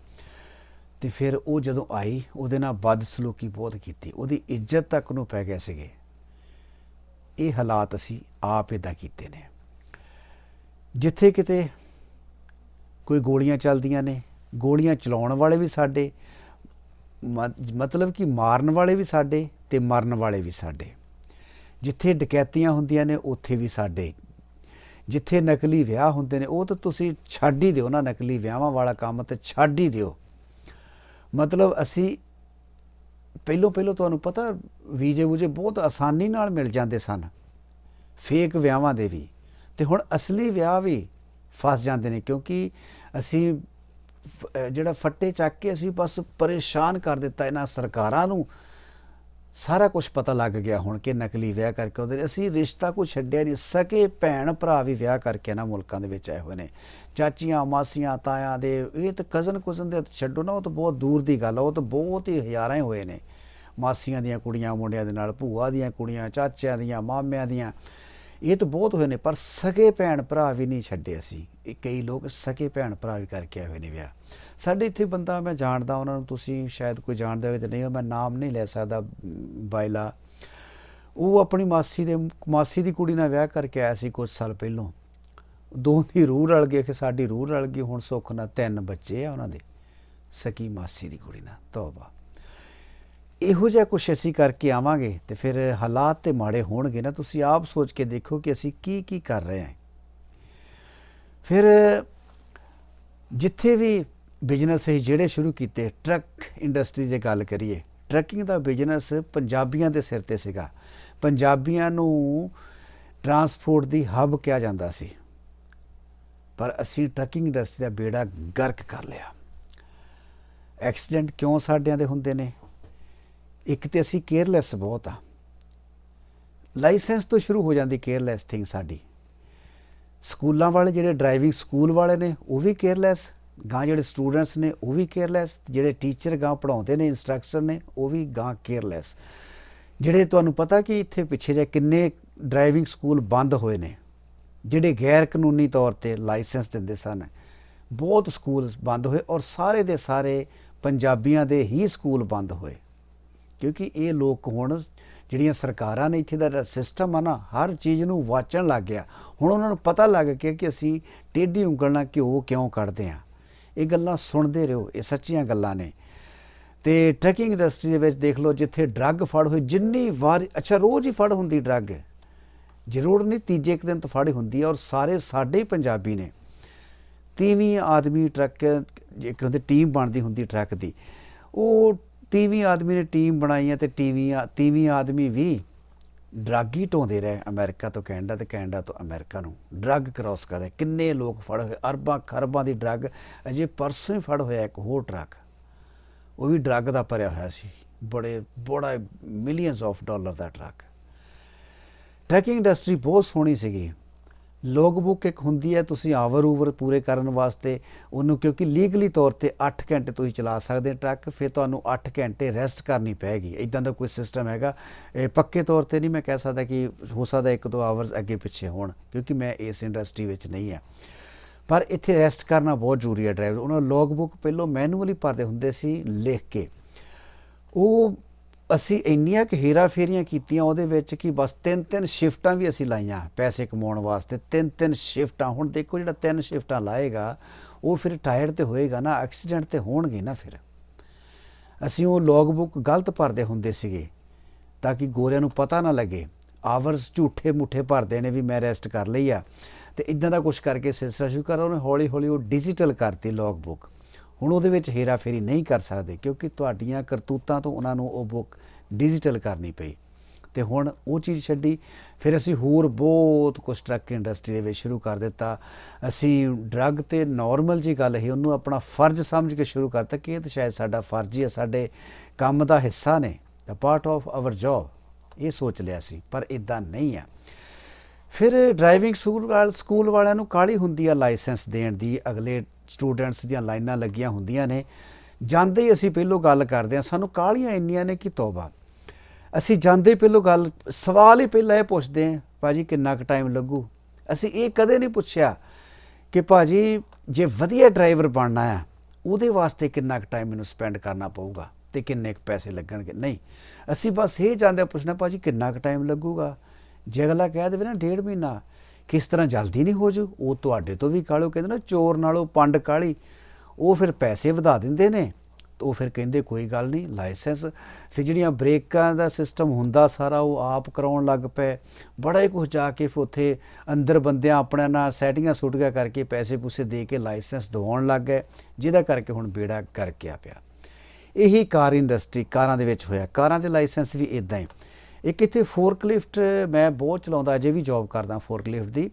ਤੇ ਫਿਰ ਉਹ ਜਦੋਂ ਆਈ, ਉਹਦੇ ਨਾਲ ਬਦਸਲੂਕੀ ਬਹੁਤ ਕੀਤੀ। ਉਹਦੀ ਇੱਜ਼ਤ ਤੱਕ ਨੂੰ ਪੈ ਗਏ ਸੀਗੇ। ਇਹ ਹਾਲਾਤ ਅਸੀਂ ਆਪ ਇਦਾਂ ਕੀਤੇ ਨੇ। ਜਿੱਥੇ ਕਿਤੇ ਕੋਈ ਗੋਲੀਆਂ ਚੱਲਦੀਆਂ ਨੇ, ਗੋਲੀਆਂ ਚਲਾਉਣ ਵਾਲੇ ਵੀ ਸਾਡੇ ਮ- ਮਤਲਬ ਕਿ ਮਾਰਨ ਵਾਲੇ ਵੀ ਸਾਡੇ ਤੇ ਮਰਨ ਵਾਲੇ ਵੀ ਸਾਡੇ। ਜਿੱਥੇ ਡਕੈਤੀਆਂ ਹੁੰਦੀਆਂ ਨੇ, ਉੱਥੇ ਵੀ ਸਾਡੇ। ਜਿੱਥੇ ਨਕਲੀ ਵਿਆਹ ਹੁੰਦੇ ਨੇ, ਉਹ ਤਾਂ ਤੁਸੀਂ ਛੱਡ ਹੀ ਦਿਓ ਨਾ ਨਕਲੀ ਵਿਆਹਾਂ ਵਾਲਾ ਕੰਮ, ਤੇ ਛੱਡ ਹੀ ਦਿਓ। ਮਤਲਬ ਅਸੀਂ ਪਹਿਲੋਂ ਪਹਿਲੋਂ ਤੁਹਾਨੂੰ ਪਤਾ ਵੀਜ਼ੇ ਵੂਜੇ ਬਹੁਤ ਆਸਾਨੀ ਨਾਲ ਮਿਲ ਜਾਂਦੇ ਸਨ। ਫੇਕ ਵਿਆਹਾਂ ਦੇ ਵੀ। ਤੇ ਹੁਣ ਅਸਲੀ ਵਿਆਹ ਵੀ ਫਸ ਜਾਂਦੇ ਨੇ, ਕਿਉਂਕਿ ਅਸੀਂ ਜਿਹੜਾ ਫੱਟੇ ਚੱਕ ਕੇ ਅਸੀਂ ਬਸ ਪਰੇਸ਼ਾਨ ਕਰ ਦਿੱਤਾ ਇਹਨਾਂ ਸਰਕਾਰਾਂ ਨੂੰ ਸਾਰਾ ਕੁਝ ਪਤਾ ਲੱਗ ਗਿਆ ਹੁਣ ਕਿ ਨਕਲੀ ਵਿਆਹ ਕਰਕੇ ਉਹਦੇ ਅਸੀਂ ਰਿਸ਼ਤਾ ਕੋਈ ਛੱਡਿਆ ਨਹੀਂ, ਸਕੇ ਭੈਣ ਭਰਾ ਵੀ ਵਿਆਹ ਕਰਕੇ ਨਾ ਮੁਲਕਾਂ ਦੇ ਵਿੱਚ ਆਏ ਹੋਏ ਨੇ। ਚਾਚੀਆਂ, ਮਾਸੀਆਂ, ਤਾਇਆਂ ਦੇ, ਇਹ ਤਾਂ ਕਜ਼ਨ ਕੁਜ਼ਨ ਦੇ ਛੱਡੋ ਨਾ, ਉਹ ਤਾਂ ਬਹੁਤ ਦੂਰ ਦੀ ਗੱਲ ਆ, ਉਹ ਤਾਂ ਬਹੁਤ ਹੀ ਹਜ਼ਾਰਾਂ ਹੀ ਹੋਏ ਨੇ। ਮਾਸੀਆਂ ਦੀਆਂ ਕੁੜੀਆਂ, ਮੁੰਡਿਆਂ ਦੇ ਨਾਲ, ਭੂਆ ਦੀਆਂ ਕੁੜੀਆਂ, ਚਾਚਿਆਂ ਦੀਆਂ, ਮਾਮਿਆਂ ਦੀਆਂ ਇਹ ਤਾਂ ਬਹੁਤ ਹੋਏ ਨੇ, ਪਰ ਸਕੇ ਭੈਣ ਭਰਾ ਵੀ ਨਹੀਂ ਛੱਡੇ ਅਸੀਂ ਇਹ ਕਈ ਲੋਕ ਸਕੇ ਭੈਣ ਭਰਾ ਵੀ ਕਰਕੇ ਆਏ ਹੋਏ ਨੇ ਵਿਆਹ। ਸਾਡੇ ਇੱਥੇ ਬੰਦਾ ਮੈਂ ਜਾਣਦਾ, ਉਹਨਾਂ ਨੂੰ ਤੁਸੀਂ ਸ਼ਾਇਦ ਕੋਈ ਜਾਣਦਾ ਹੋਵੇ ਤੇ ਨਹੀਂ, ਮੈਂ ਨਾਮ ਨਹੀਂ ਲੈ ਸਕਦਾ, ਬਾਇਲਾ। ਉਹ ਆਪਣੀ ਮਾਸੀ ਦੇ, ਮਾਸੀ ਦੀ ਕੁੜੀ ਨਾਲ ਵਿਆਹ ਕਰਕੇ ਆਇਆ ਸੀ ਕੁਝ ਸਾਲ ਪਹਿਲਾਂ। ਦੋ ਦੀ ਰੂਹ ਰਲ ਗਈ ਕਿ ਸਾਡੀ ਰੂਹ ਰਲ ਗਈ, ਹੁਣ ਸੁੱਖ ਨਾਲ ਤਿੰਨ ਬੱਚੇ ਆ ਉਹਨਾਂ ਦੇ, ਸਕੀ ਮਾਸੀ ਦੀ ਕੁੜੀ ਨਾਲ, ਤੌਬਾ। ਇਹੋ ਜਿਹਾ ਕੁਛ ਅਸੀਂ ਕਰਕੇ ਆਵਾਂਗੇ ਤੇ ਫਿਰ ਹਾਲਾਤ ਤੇ ਮਾੜੇ ਹੋਣਗੇ ਨਾ, ਤੁਸੀਂ ਆਪ ਸੋਚ ਕੇ ਦੇਖੋ ਕਿ ਅਸੀਂ ਕੀ ਕੀ ਕਰ ਰਹੇ ਹਾਂ। ਫਿਰ ਜਿੱਥੇ ਵੀ ਬਿਜ਼ਨਸ ਅਸੀਂ ਜਿਹੜੇ ਸ਼ੁਰੂ ਕੀਤੇ ਟਰੱਕ ਇੰਡਸਟਰੀ ਦੀ ਗੱਲ ਕਰੀਏ ਟਰੱਕਿੰਗ ਦਾ ਬਿਜ਼ਨਸ ਪੰਜਾਬੀਆਂ ਦੇ ਸਿਰ ਤੇ ਸੀਗਾ। ਪੰਜਾਬੀਆਂ ਨੂੰ ਟਰਾਂਸਪੋਰਟ ਦੀ ਹੱਬ ਕਿਹਾ ਜਾਂਦਾ ਸੀ। ਪਰ ਅਸੀਂ ਟਰੱਕਿੰਗ ਇੰਡਸਟਰੀ ਦਾ ਬੇੜਾ ਗਰਕ ਕਰ ਲਿਆ। ਐਕਸੀਡੈਂਟ ਕਿਉਂ ਸਾਡਿਆਂ ਦੇ ਹੁੰਦੇ ਨੇ? ਇੱਕ ਤੇ ਅਸੀਂ ਕੇਅਰਲੈਸ ਬਹੁਤ ਆ। ਲਾਇਸੈਂਸ ਤੋਂ ਸ਼ੁਰੂ ਹੋ ਜਾਂਦੀ ਕੇਅਰਲੈਸ ਥਿੰਗ ਸਾਡੀ। ਸਕੂਲਾਂ ਵਾਲੇ ਜਿਹੜੇ ਡਰਾਈਵਿੰਗ ਸਕੂਲ ਵਾਲੇ ਨੇ, ਉਹ ਵੀ ਕੇਅਰਲੈਸ ਗਾਂ ਜਿਹੜੇ ਸਟੂਡੈਂਟਸ ਨੇ, ਉਹ ਵੀ ਕੇਅਰਲੈਸ ਜਿਹੜੇ ਟੀਚਰ ਗਾਂ ਪੜਾਉਂਦੇ ਨੇ ਇੰਸਟ੍ਰਕਟਰ ਨੇ, ਉਹ ਵੀ ਗਾਂ ਕੇਅਰਲੈਸ ਜਿਹੜੇ ਤੁਹਾਨੂੰ ਪਤਾ ਕਿ ਇੱਥੇ ਪਿੱਛੇ ਜੇ ਕਿੰਨੇ ਡਰਾਈਵਿੰਗ ਸਕੂਲ ਬੰਦ ਹੋਏ ਨੇ, ਜਿਹੜੇ ਗੈਰ ਕਾਨੂੰਨੀ ਤੌਰ ਤੇ ਲਾਇਸੈਂਸ ਦਿੰਦੇ ਸਨ। ਬਹੁਤ ਸਕੂਲ ਬੰਦ ਹੋਏ ਔਰ ਸਾਰੇ ਦੇ ਸਾਰੇ ਪੰਜਾਬੀਆਂ ਦੇ ਹੀ ਸਕੂਲ ਬੰਦ ਹੋਏ। ਕਿਉਂਕਿ ਇਹ ਲੋਕ ਹੁਣ ਜਿਹੜੀਆਂ ਸਰਕਾਰਾਂ ਨੇ ਇੱਥੇ ਦਾ ਸਿਸਟਮ ਆ ਨਾ, ਹਰ ਚੀਜ਼ ਨੂੰ ਵਾਚਣ ਲੱਗ ਗਿਆ। ਹੁਣ ਉਹਨਾਂ ਨੂੰ ਪਤਾ ਲੱਗ ਗਿਆ ਕਿ ਅਸੀਂ ਟੇਢੀ ਉਂਗਲ ਨਾਲ ਘਿਓ ਕਿਉਂ ਕੱਢਦੇ ਆ ਇਹ ਗੱਲਾਂ ਸੁਣਦੇ ਰਹੋ, ਇਹ ਸੱਚੀਆਂ ਗੱਲਾਂ ਨੇ। ਤੇ ਟਰੈਕਿੰਗ ਇੰਡਸਟਰੀ ਦੇ ਵਿੱਚ ਦੇਖ ਲਓ, ਜਿੱਥੇ ਡਰੱਗ ਫੜ ਹੋਈ, ਜਿੰਨੀ ਵਾਰ, ਅੱਛਾ, ਰੋਜ਼ ਹੀ ਫੜ ਹੁੰਦੀ ਡਰੱਗ ਜ਼ਰੂਰ ਨਹੀਂ, ਤੀਜੇ ਇੱਕ ਦਿਨ ਤੋਂ ਫੜ ਹੁੰਦੀ ਹੈ ਔਰ ਸਾਰੇ ਸਾਡੇ ਹੀ ਪੰਜਾਬੀ ਨੇ। ਤੀਵੀਂ ਆਦਮੀ ਟਰੱਕ ਇੱਕ ਹੁੰਦੀ ਟੀਮ ਬਣਦੀ ਹੁੰਦੀ ਟਰੱਕ ਦੀ। ਉਹ ਤੀਵੀਂ ਆਦਮੀ ਨੇ ਟੀਮ ਬਣਾਈ ਹੈ ਤੇ ਟੀਵੀ ਤੀਵੀਂ ਆਦਮੀ ਵੀ ਡਰੱਗ ਹੀ ਢੋਂਦੇ ਰਹੇ ਅਮਰੀਕਾ ਤੋਂ ਕੈਨੇਡਾ ਤੇ ਕੈਨੇਡਾ ਤੋਂ ਅਮਰੀਕਾ ਨੂੰ। ਡਰੱਗ ਕ੍ਰਾਸ ਕਰਦੇ ਕਿੰਨੇ ਲੋਕ ਫੜ ਹੋਏ। ਅਰਬਾਂ ਖਰਬਾਂ ਦੀ ਡਰੱਗ। ਅਜੇ ਪਰਸੋਂ ਹੀ ਫੜ ਹੋਇਆ ਇੱਕ ਹੋਰ ਟਰੱਕ ਉਹ ਵੀ ਡਰੱਗ ਦਾ ਭਰਿਆ ਹੋਇਆ ਸੀ। ਬੜੇ ਬੜਾ ਮਿਲੀਅਨਸ ਆਫ ਡਾਲਰ ਦਾ ਟਰੱਕ ਟਰੈਕਿੰਗ ਇੰਡਸਟਰੀ ਬਹੁਤ ਸੋਹਣੀ ਸੀਗੀ। ਲੋਗ ਬੁੱਕ ਇੱਕ ਹੁੰਦੀ ਹੈ, ਤੁਸੀਂ ਆਵਰ ਓਵਰ ਪੂਰੇ ਕਰਨ ਵਾਸਤੇ ਉਹਨੂੰ ਕਿਉਂਕਿ ਲੀਗਲੀ ਤੌਰ ਤੇ 8 ਘੰਟੇ ਤੁਸੀਂ ਚਲਾ ਸਕਦੇ ਟਰੱਕ, ਫਿਰ ਤੁਹਾਨੂੰ 8 ਘੰਟੇ ਰੈਸਟ ਕਰਨੀ ਪੈਗੀ। ਇਦਾਂ ਦਾ ਕੋਈ ਸਿਸਟਮ ਹੈਗਾ। ਇਹ ਪੱਕੇ ਤੌਰ ਤੇ ਨਹੀਂ ਮੈਂ ਕਹਿ ਸਕਦਾ ਕਿ ਹੋ ਸਕਦਾ ਇੱਕ ਦੋ ਆਵਰਸ ਅੱਗੇ ਪਿੱਛੇ ਹੋਣ, ਕਿਉਂਕਿ ਮੈਂ ਇਸ ਇੰਡਸਟਰੀ ਵਿੱਚ ਨਹੀਂ ਆ ਪਰ ਇੱਥੇ ਰੈਸਟ ਕਰਨਾ ਬਹੁਤ ਜ਼ਰੂਰੀ ਹੈ ਡਰਾਈਵਰ ਉਹਨਾਂ ਲੌਗ ਬੁੱਕ ਪਹਿਲਾਂ ਮੈਨੂਅਲੀ ਭਰਦੇ ਹੁੰਦੇ ਸੀ, ਲਿਖ ਕੇ। ਉਹ ਅਸੀਂ ਇੰਨੀਆਂ ਕਿ ਹੇਰਾ ਫੇਰੀਆਂ ਕੀਤੀਆਂ ਉਹਦੇ ਵਿੱਚ ਕਿ ਬਸ ਤਿੰਨ ਤਿੰਨ ਸ਼ਿਫਟਾਂ ਵੀ ਅਸੀਂ ਲਾਈਆਂ, ਪੈਸੇ ਕਮਾਉਣ ਵਾਸਤੇ ਤਿੰਨ ਤਿੰਨ ਸ਼ਿਫਟਾਂ। ਹੁਣ ਦੇਖੋ ਜਿਹੜਾ ਤਿੰਨ ਸ਼ਿਫਟਾਂ ਲਾਏਗਾ, ਉਹ ਫਿਰ ਟਾਇਰਡ ਤੇ ਹੋਏਗਾ ਨਾ ਐਕਸੀਡੈਂਟ ਤੇ ਹੋਣਗੇ ਨਾ ਫਿਰ। ਅਸੀਂ ਉਹ ਲੌਗ ਬੁੱਕ ਗਲਤ ਭਰਦੇ ਹੁੰਦੇ ਸੀਗੇ ਤਾਂ ਕਿ ਗੋਰਿਆਂ ਨੂੰ ਪਤਾ ਨਾ ਲੱਗੇ। ਆਵਰਸ ਝੂਠੇ ਮੁੱਠੇ ਭਰਦੇ ਨੇ ਵੀ ਮੈਂ ਰੈਸਟ ਕਰ ਲਈ ਆ। ਤੇ ਇਦਾਂ ਦਾ ਕੁਝ ਕਰਕੇ ਸਿਲਸਿਲਾ ਸ਼ੁਰੂ ਕਰ ਉਹਨੇ ਹੌਲੀ ਹੌਲੀ ਉਹ ਡਿਜੀਟਲ ਕਰਤੀ ਲੌਗ ਬੁੱਕ ਹੁਣ ਉਹਦੇ ਵਿੱਚ ਹੇਰਾ ਫੇਰੀ ਨਹੀਂ ਕਰ ਸਕਦੇ ਕਿਉਂਕਿ ਤੁਹਾਡੀਆਂ ਕਰਤੂਤਾਂ ਤੋਂ ਉਹਨਾਂ ਨੂੰ ਉਹ ਬੁੱਕ ਡਿਜੀਟਲ ਕਰਨੀ ਪਈ। ਤੇ ਹੁਣ ਉਹ ਚੀਜ਼ ਛੱਡੀ। ਫਿਰ ਅਸੀਂ ਹੋਰ ਬਹੁਤ ਕੁਝ ਟਰੱਕ ਇੰਡਸਟਰੀ ਦੇ ਵਿੱਚ ਸ਼ੁਰੂ ਕਰ ਦਿੱਤਾ। ਅਸੀਂ ਡਰੱਗ ਤੇ ਨਾਰਮਲ ਜੀ ਗੱਲ ਹੈ ਉਹਨੂੰ ਆਪਣਾ ਫਰਜ਼ ਸਮਝ ਕੇ ਸ਼ੁਰੂ ਕਰਤਾ ਕਿ ਇਹ ਤਾਂ ਸ਼ਾਇਦ ਸਾਡਾ ਫਰਜ਼ ਹੀ ਹੈ ਸਾਡੇ ਕੰਮ ਦਾ ਹਿੱਸਾ ਨੇ। ਦਾ ਪਾਰਟ ਆਫ ਆਵਰ ਜੌਬ ਇਹ ਸੋਚ ਲਿਆ ਸੀ, ਪਰ ਇਦਾਂ ਨਹੀਂ ਆ। ਫਿਰ ਡਰਾਈਵਿੰਗ ਸਕੂਲ ਵਾਲ ਸਕੂਲ ਵਾਲਿਆਂ ਨੂੰ ਕਾਹਲੀ ਹੁੰਦੀ ਆ ਲਾਇਸੈਂਸ ਦੇਣ ਦੀ? ਅਗਲੇ ਸਟੂਡੈਂਟਸ ਦੀਆਂ ਲਾਈਨਾਂ ਲੱਗੀਆਂ ਹੁੰਦੀਆਂ ਨੇ। ਜਾਂਦੇ ਹੀ ਅਸੀਂ ਪਹਿਲੋਂ ਗੱਲ ਕਰਦੇ ਹਾਂ, ਸਾਨੂੰ ਕਾਹਲੀਆਂ ਇੰਨੀਆਂ ਨੇ ਕਿ ਤੋਬਾ। ਅਸੀਂ ਜਾਂਦੇ ਪਹਿਲੋਂ ਗੱਲ, ਸਵਾਲ ਹੀ ਪਹਿਲਾਂ ਇਹ ਪੁੱਛਦੇ ਆ ਭਾਜੀ ਕਿੰਨਾ ਕੁ ਟਾਈਮ ਲੱਗੂ? ਅਸੀਂ ਇਹ ਕਦੇ ਨਹੀਂ ਪੁੱਛਿਆ ਕਿ ਭਾਜੀ ਜੇ ਵਧੀਆ ਡਰਾਈਵਰ ਬਣਨਾ ਆ, ਉਹਦੇ ਵਾਸਤੇ ਕਿੰਨਾ ਕੁ ਟਾਈਮ ਮੈਨੂੰ ਸਪੈਂਡ ਕਰਨਾ ਪਊਗਾ ਤੇ ਕਿੰਨੇ ਕੁ ਪੈਸੇ ਲੱਗਣਗੇ? ਨਹੀਂ, ਅਸੀਂ ਬਸ ਇਹ ਜਾਂਦੇ ਪੁੱਛਣਾ, ਭਾਜੀ ਕਿੰਨਾ ਕੁ ਟਾਈਮ ਲੱਗੂਗਾ? ਜੇ ਅਗਲਾ ਕਹਿ ਦੇਵੇ ਨਾ ਡੇਢ ਮਹੀਨਾ ਕਿਸ ਤਰ੍ਹਾਂ ਜਲਦੀ ਨਹੀਂ ਹੋ ਜੂ? ਉਹ ਤੁਹਾਡੇ ਤੋਂ ਵੀ ਕਾਲੋ ਕਹਿੰਦੇ ਨਾ, ਚੋਰ ਨਾਲੋਂ ਪੰਡ ਕਾਲੀ ਉਹ ਫਿਰ ਪੈਸੇ ਵਧਾ ਦਿੰਦੇ ਨੇ ਉਹ ਫਿਰ ਕਹਿੰਦੇ ਕੋਈ ਗੱਲ ਨਹੀਂ, ਲਾਇਸੈਂਸ। ਫਿਰ ਜਿਹੜੀਆਂ ਬ੍ਰੇਕਾਂ ਦਾ ਸਿਸਟਮ ਹੁੰਦਾ ਸਾਰਾ, ਉਹ ਆਪ ਕਰਾਉਣ ਲੱਗ ਪਏ। ਬੜਾ ਹੀ ਕੁਝ ਜਾ ਕੇ ਫਿਰ ਉੱਥੇ ਅੰਦਰ ਬੰਦਿਆਂ ਆਪਣੇ ਨਾਲ ਸੈਟਿੰਗਾਂ ਸੁੱਟ ਕਰਕੇ ਪੈਸੇ ਪੂਸੇ ਦੇ ਕੇ ਲਾਇਸੈਂਸ ਦਿਵਾਉਣ ਲੱਗ ਗਏ, ਜਿਹਦਾ ਕਰਕੇ ਹੁਣ ਬੇੜਾ ਕਰਕੇ ਆ ਪਿਆ। ਇਹੀ ਕਾਰ ਇੰਡਸਟਰੀ ਕਾਰਾਂ ਦੇ ਵਿੱਚ ਹੋਇਆ। ਕਾਰਾਂ ਦੇ ਲਾਇਸੈਂਸ ਵੀ ਇਦਾਂ ਹੀ। ਇੱਕ ਇੱਥੇ ਫੋਰਕਲਿਫਟ ਮੈਂ ਬਹੁਤ ਚਲਾਉਂਦਾ, ਅਜੇ ਵੀ ਜੌਬ ਕਰਦਾ ਫੋਰਕਲਿਫਟ ਦੀ।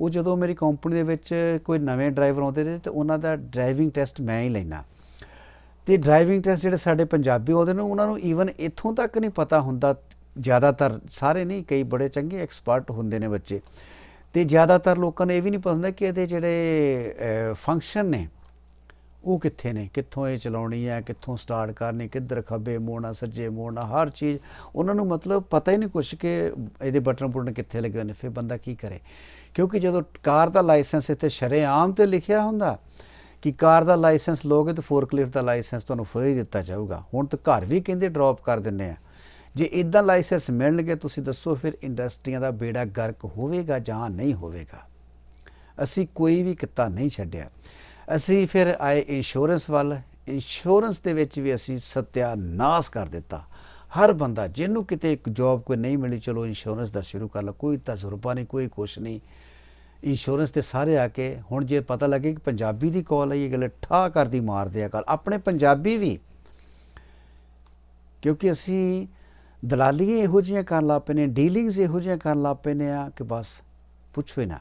ਉਹ ਜਦੋਂ ਮੇਰੀ ਕੰਪਨੀ ਦੇ ਵਿੱਚ ਕੋਈ ਨਵੇਂ ਡਰਾਈਵਰ ਆਉਂਦੇ ਨੇ, ਤੇ ਉਹਨਾਂ ਦਾ ਡਰਾਈਵਿੰਗ ਟੈਸਟ ਮੈਂ ਹੀ ਲੈਣਾ ਤੇ ਡਰਾਈਵਿੰਗ ਟੈਸਟ ਜਿਹੜੇ ਸਾਡੇ ਪੰਜਾਬੀ ਆਉਂਦੇ ਨੇ, ਉਹਨਾਂ ਨੂੰ ਈਵਨ ਇੱਥੋਂ ਤੱਕ ਨਹੀਂ ਪਤਾ ਹੁੰਦਾ। ਜ਼ਿਆਦਾਤਰ ਸਾਰੇ ਨਹੀਂ, ਕਈ ਬੜੇ ਚੰਗੇ ਐਕਸਪਰਟ ਹੁੰਦੇ ਨੇ ਬੱਚੇ। ਤੇ ਜ਼ਿਆਦਾਤਰ ਲੋਕਾਂ ਨੂੰ ਇਹ ਵੀ ਨਹੀਂ ਪਤਾ ਹੁੰਦਾ ਕਿ ਇਹਦੇ ਜਿਹੜੇ ਫੰਕਸ਼ਨ ਨੇ ਉਹ ਕਿੱਥੇ ਨੇ? ਕਿੱਥੋਂ ਇਹ ਚਲਾਉਣੀ ਹੈ? ਕਿੱਥੋਂ ਸਟਾਰਟ ਕਰਨੀ? ਕਿੱਧਰ ਖੱਬੇ ਮੋੜਨਾ, ਸੱਜੇ ਮੋੜਨਾ? ਹਰ ਚੀਜ਼। ਉਹਨਾਂ ਨੂੰ ਮਤਲਬ ਪਤਾ ਹੀ ਨਹੀਂ ਕੁਛ ਕਿ ਇਹਦੇ ਬਟਨ ਬੁਟਨ ਕਿੱਥੇ ਲੱਗੇ ਹੋਏ ਨੇ। ਫਿਰ ਬੰਦਾ ਕੀ ਕਰੇ? ਕਿਉਂਕਿ ਜਦੋਂ ਕਾਰ ਦਾ ਲਾਇਸੈਂਸ ਇੱਥੇ ਸ਼ਰੇਆਮ ਤੇ ਲਿਖਿਆ ਹੁੰਦਾ ਕਿ ਕਾਰ ਦਾ ਲਾਇਸੈਂਸ ਲੋਗੇ ਤਾਂ ਫੋਰਕਲਿਫਟ ਦਾ ਲਾਇਸੈਂਸ ਤੁਹਾਨੂੰ ਫ੍ਰੀ ਦਿੱਤਾ ਜਾਊਗਾ। ਹੁਣ ਤਾਂ ਘਰ ਵੀ ਕਹਿੰਦੇ ਡ੍ਰੌਪ ਕਰ ਦਿੰਨੇ ਆ। ਜੇ ਇਦਾਂ ਲਾਇਸੈਂਸ ਮਿਲਣਗੇ, ਤੁਸੀਂ ਦੱਸੋ ਫਿਰ ਇੰਡਸਟਰੀਆਂ ਦਾ ਬੇੜਾ ਗਰਕ ਹੋਵੇਗਾ ਜਾਂ ਨਹੀਂ ਹੋਵੇਗਾ? ਅਸੀਂ ਕੋਈ ਵੀ ਕਿੱਤਾ ਨਹੀਂ ਛੱਡਿਆ। ਅਸੀਂ ਫਿਰ ਆਏ ਇੰਸ਼ੋਰੈਂਸ ਵੱਲ। ਇੰਸ਼ੋਰੈਂਸ ਦੇ ਵਿੱਚ ਵੀ ਅਸੀਂ ਸਤਿਆਨਾਸ਼ ਕਰ ਦਿੱਤਾ। ਹਰ ਬੰਦਾ, ਜਿਹਨੂੰ ਕਿਤੇ ਇੱਕ ਜੌਬ ਕੋਈ ਨਹੀਂ ਮਿਲੀ, ਚਲੋ ਇੰਸ਼ੋਰੈਂਸ ਦਾ ਸ਼ੁਰੂ ਕਰ ਲਾ, ਕੋਈ ਤਜਰਬਾ ਨਹੀਂ, ਕੋਈ ਕੁਛ ਨਹੀਂ। ਇੰਸ਼ੋਰੈਂਸ ਤੇ ਸਾਰੇ ਆ ਕੇ, ਹੁਣ ਜੇ ਪਤਾ ਲੱਗੇ ਕਿ ਪੰਜਾਬੀ ਦੀ ਕਾਲ ਆਈ, ਇਹ ਗੱਲ ਠਾ ਕਰਦੀ ਮਾਰਦੇ ਆ ਕਾਲ ਆਪਣੇ ਪੰਜਾਬੀ ਵੀ। ਕਿਉਂਕਿ ਅਸੀਂ ਦਲਾਲੀਆਂ ਇਹੋ ਜਿਹੀਆਂ ਕਰਨ ਲੱਗ ਪਏ ਨੇ ਡੀਲਿੰਗਸ ਇਹੋ ਜਿਹੀਆਂ ਕਰਨ ਲੱਗ ਪਏ ਨੇ ਆ ਕਿ ਬਸ ਪੁੱਛੋ ਹੀ ਨਾ।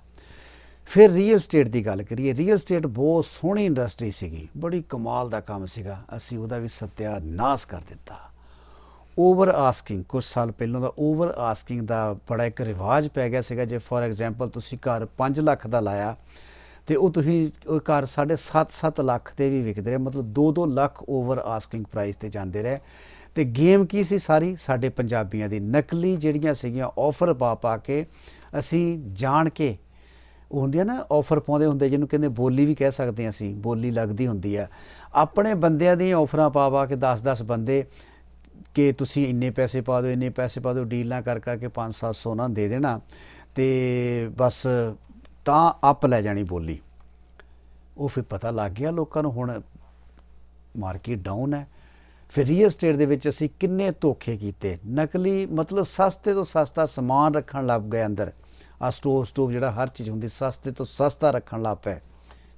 ਫਿਰ ਰੀਅਲ ਸਟੇਟ ਦੀ ਗੱਲ ਕਰੀਏ ਰੀਅਲ ਸਟੇਟ ਬਹੁਤ ਸੋਹਣੀ ਇੰਡਸਟਰੀ ਸੀਗੀ, ਬੜੀ ਕਮਾਲ ਦਾ ਕੰਮ ਸੀਗਾ, ਅਸੀਂ ਉਹਦਾ ਵੀ ਸਤਿਆਨਾਸ਼ ਕਰ ਦਿੱਤਾ। ਓਵਰ ਆਸਕਿੰਗ ਕੁਝ ਸਾਲ ਪਹਿਲਾਂ ਦਾ ਓਵਰ ਆਸਕਿੰਗ ਦਾ ਬੜਾ ਇੱਕ ਰਿਵਾਜ ਪੈ ਗਿਆ ਸੀਗਾ, ਜੇ ਫੋਰ ਐਗਜ਼ਾਮਪਲ ਤੁਸੀਂ ਘਰ 5 ਲੱਖ ਦਾ ਲਾਇਆ, ਤੇ ਉਹ ਤੁਸੀਂ ਉਹ ਘਰ ਸਾਢੇ 7-7 ਲੱਖ ਤੇ ਵੀ ਵਿਕਦੇ ਰਹੇ, ਮਤਲਬ 2-2 ਲੱਖ ਓਵਰ ਆਸਕਿੰਗ ਪ੍ਰਾਈਸ ਤੇ ਜਾਂਦੇ ਰਹੇ। ਤੇ ਗੇਮ ਕੀ ਸੀ ਸਾਰੀ? ਸਾਡੇ ਪੰਜਾਬੀਆਂ ਦੀ ਨਕਲੀ ਜਿਹੜੀਆਂ ਸੀਗੀਆਂ ਆਫਰ ਪਾ ਪਾ ਕੇ ਅਸੀਂ ਜਾਣ ਕੇ ਉਹ ਹੁੰਦੀ ਆ ਨਾ ਆਫਰ ਪਾਉਂਦੇ ਹੁੰਦੇ, ਜਿਹਨੂੰ ਕਹਿੰਦੇ ਬੋਲੀ ਵੀ ਕਹਿ ਸਕਦੇ ਹਾਂ ਅਸੀਂ, ਬੋਲੀ ਲੱਗਦੀ ਹੁੰਦੀ ਆ। ਆਪਣੇ ਬੰਦਿਆਂ ਦੀ ਆਫਰਾਂ ਪਾ ਪਾ ਕੇ 10-10 ਬੰਦੇ ਕਿ ਤੁਸੀਂ ਇੰਨੇ ਪੈਸੇ ਪਾ ਦਿਓ, ਇੰਨੇ ਪੈਸੇ ਪਾ ਦਿਓ, ਡੀਲਾਂ ਕਰ ਕਰਕੇ 5-700 ਉਹਨਾਂ ਨੂੰ ਦੇ ਦੇਣਾ, ਤੇ ਬਸ ਤਾਂ ਅਪ ਲੈ ਜਾਣੀ ਬੋਲੀ। ਉਹ ਫਿਰ ਪਤਾ ਲੱਗ ਗਿਆ ਲੋਕਾਂ ਨੂੰ, ਹੁਣ ਮਾਰਕੀਟ ਡਾਊਨ ਹੈ। ਫਿਰ ਰੀਅਲ ਸਟੇਟ ਦੇ ਵਿੱਚ ਅਸੀਂ ਕਿੰਨੇ ਧੋਖੇ ਕੀਤੇ। ਨਕਲੀ ਮਤਲਬ ਸਸਤੇ ਤੋਂ ਸਸਤਾ ਸਮਾਨ ਰੱਖਣ ਲੱਗ ਗਏ ਅੰਦਰ। ਆ ਸਟੋਵ ਸਟੋਵ ਜਿਹੜਾ ਹਰ ਚੀਜ਼ ਹੁੰਦੀ ਸਸਤੇ ਤੋਂ ਸਸਤਾ ਰੱਖਣ ਲੱਗ ਪਏ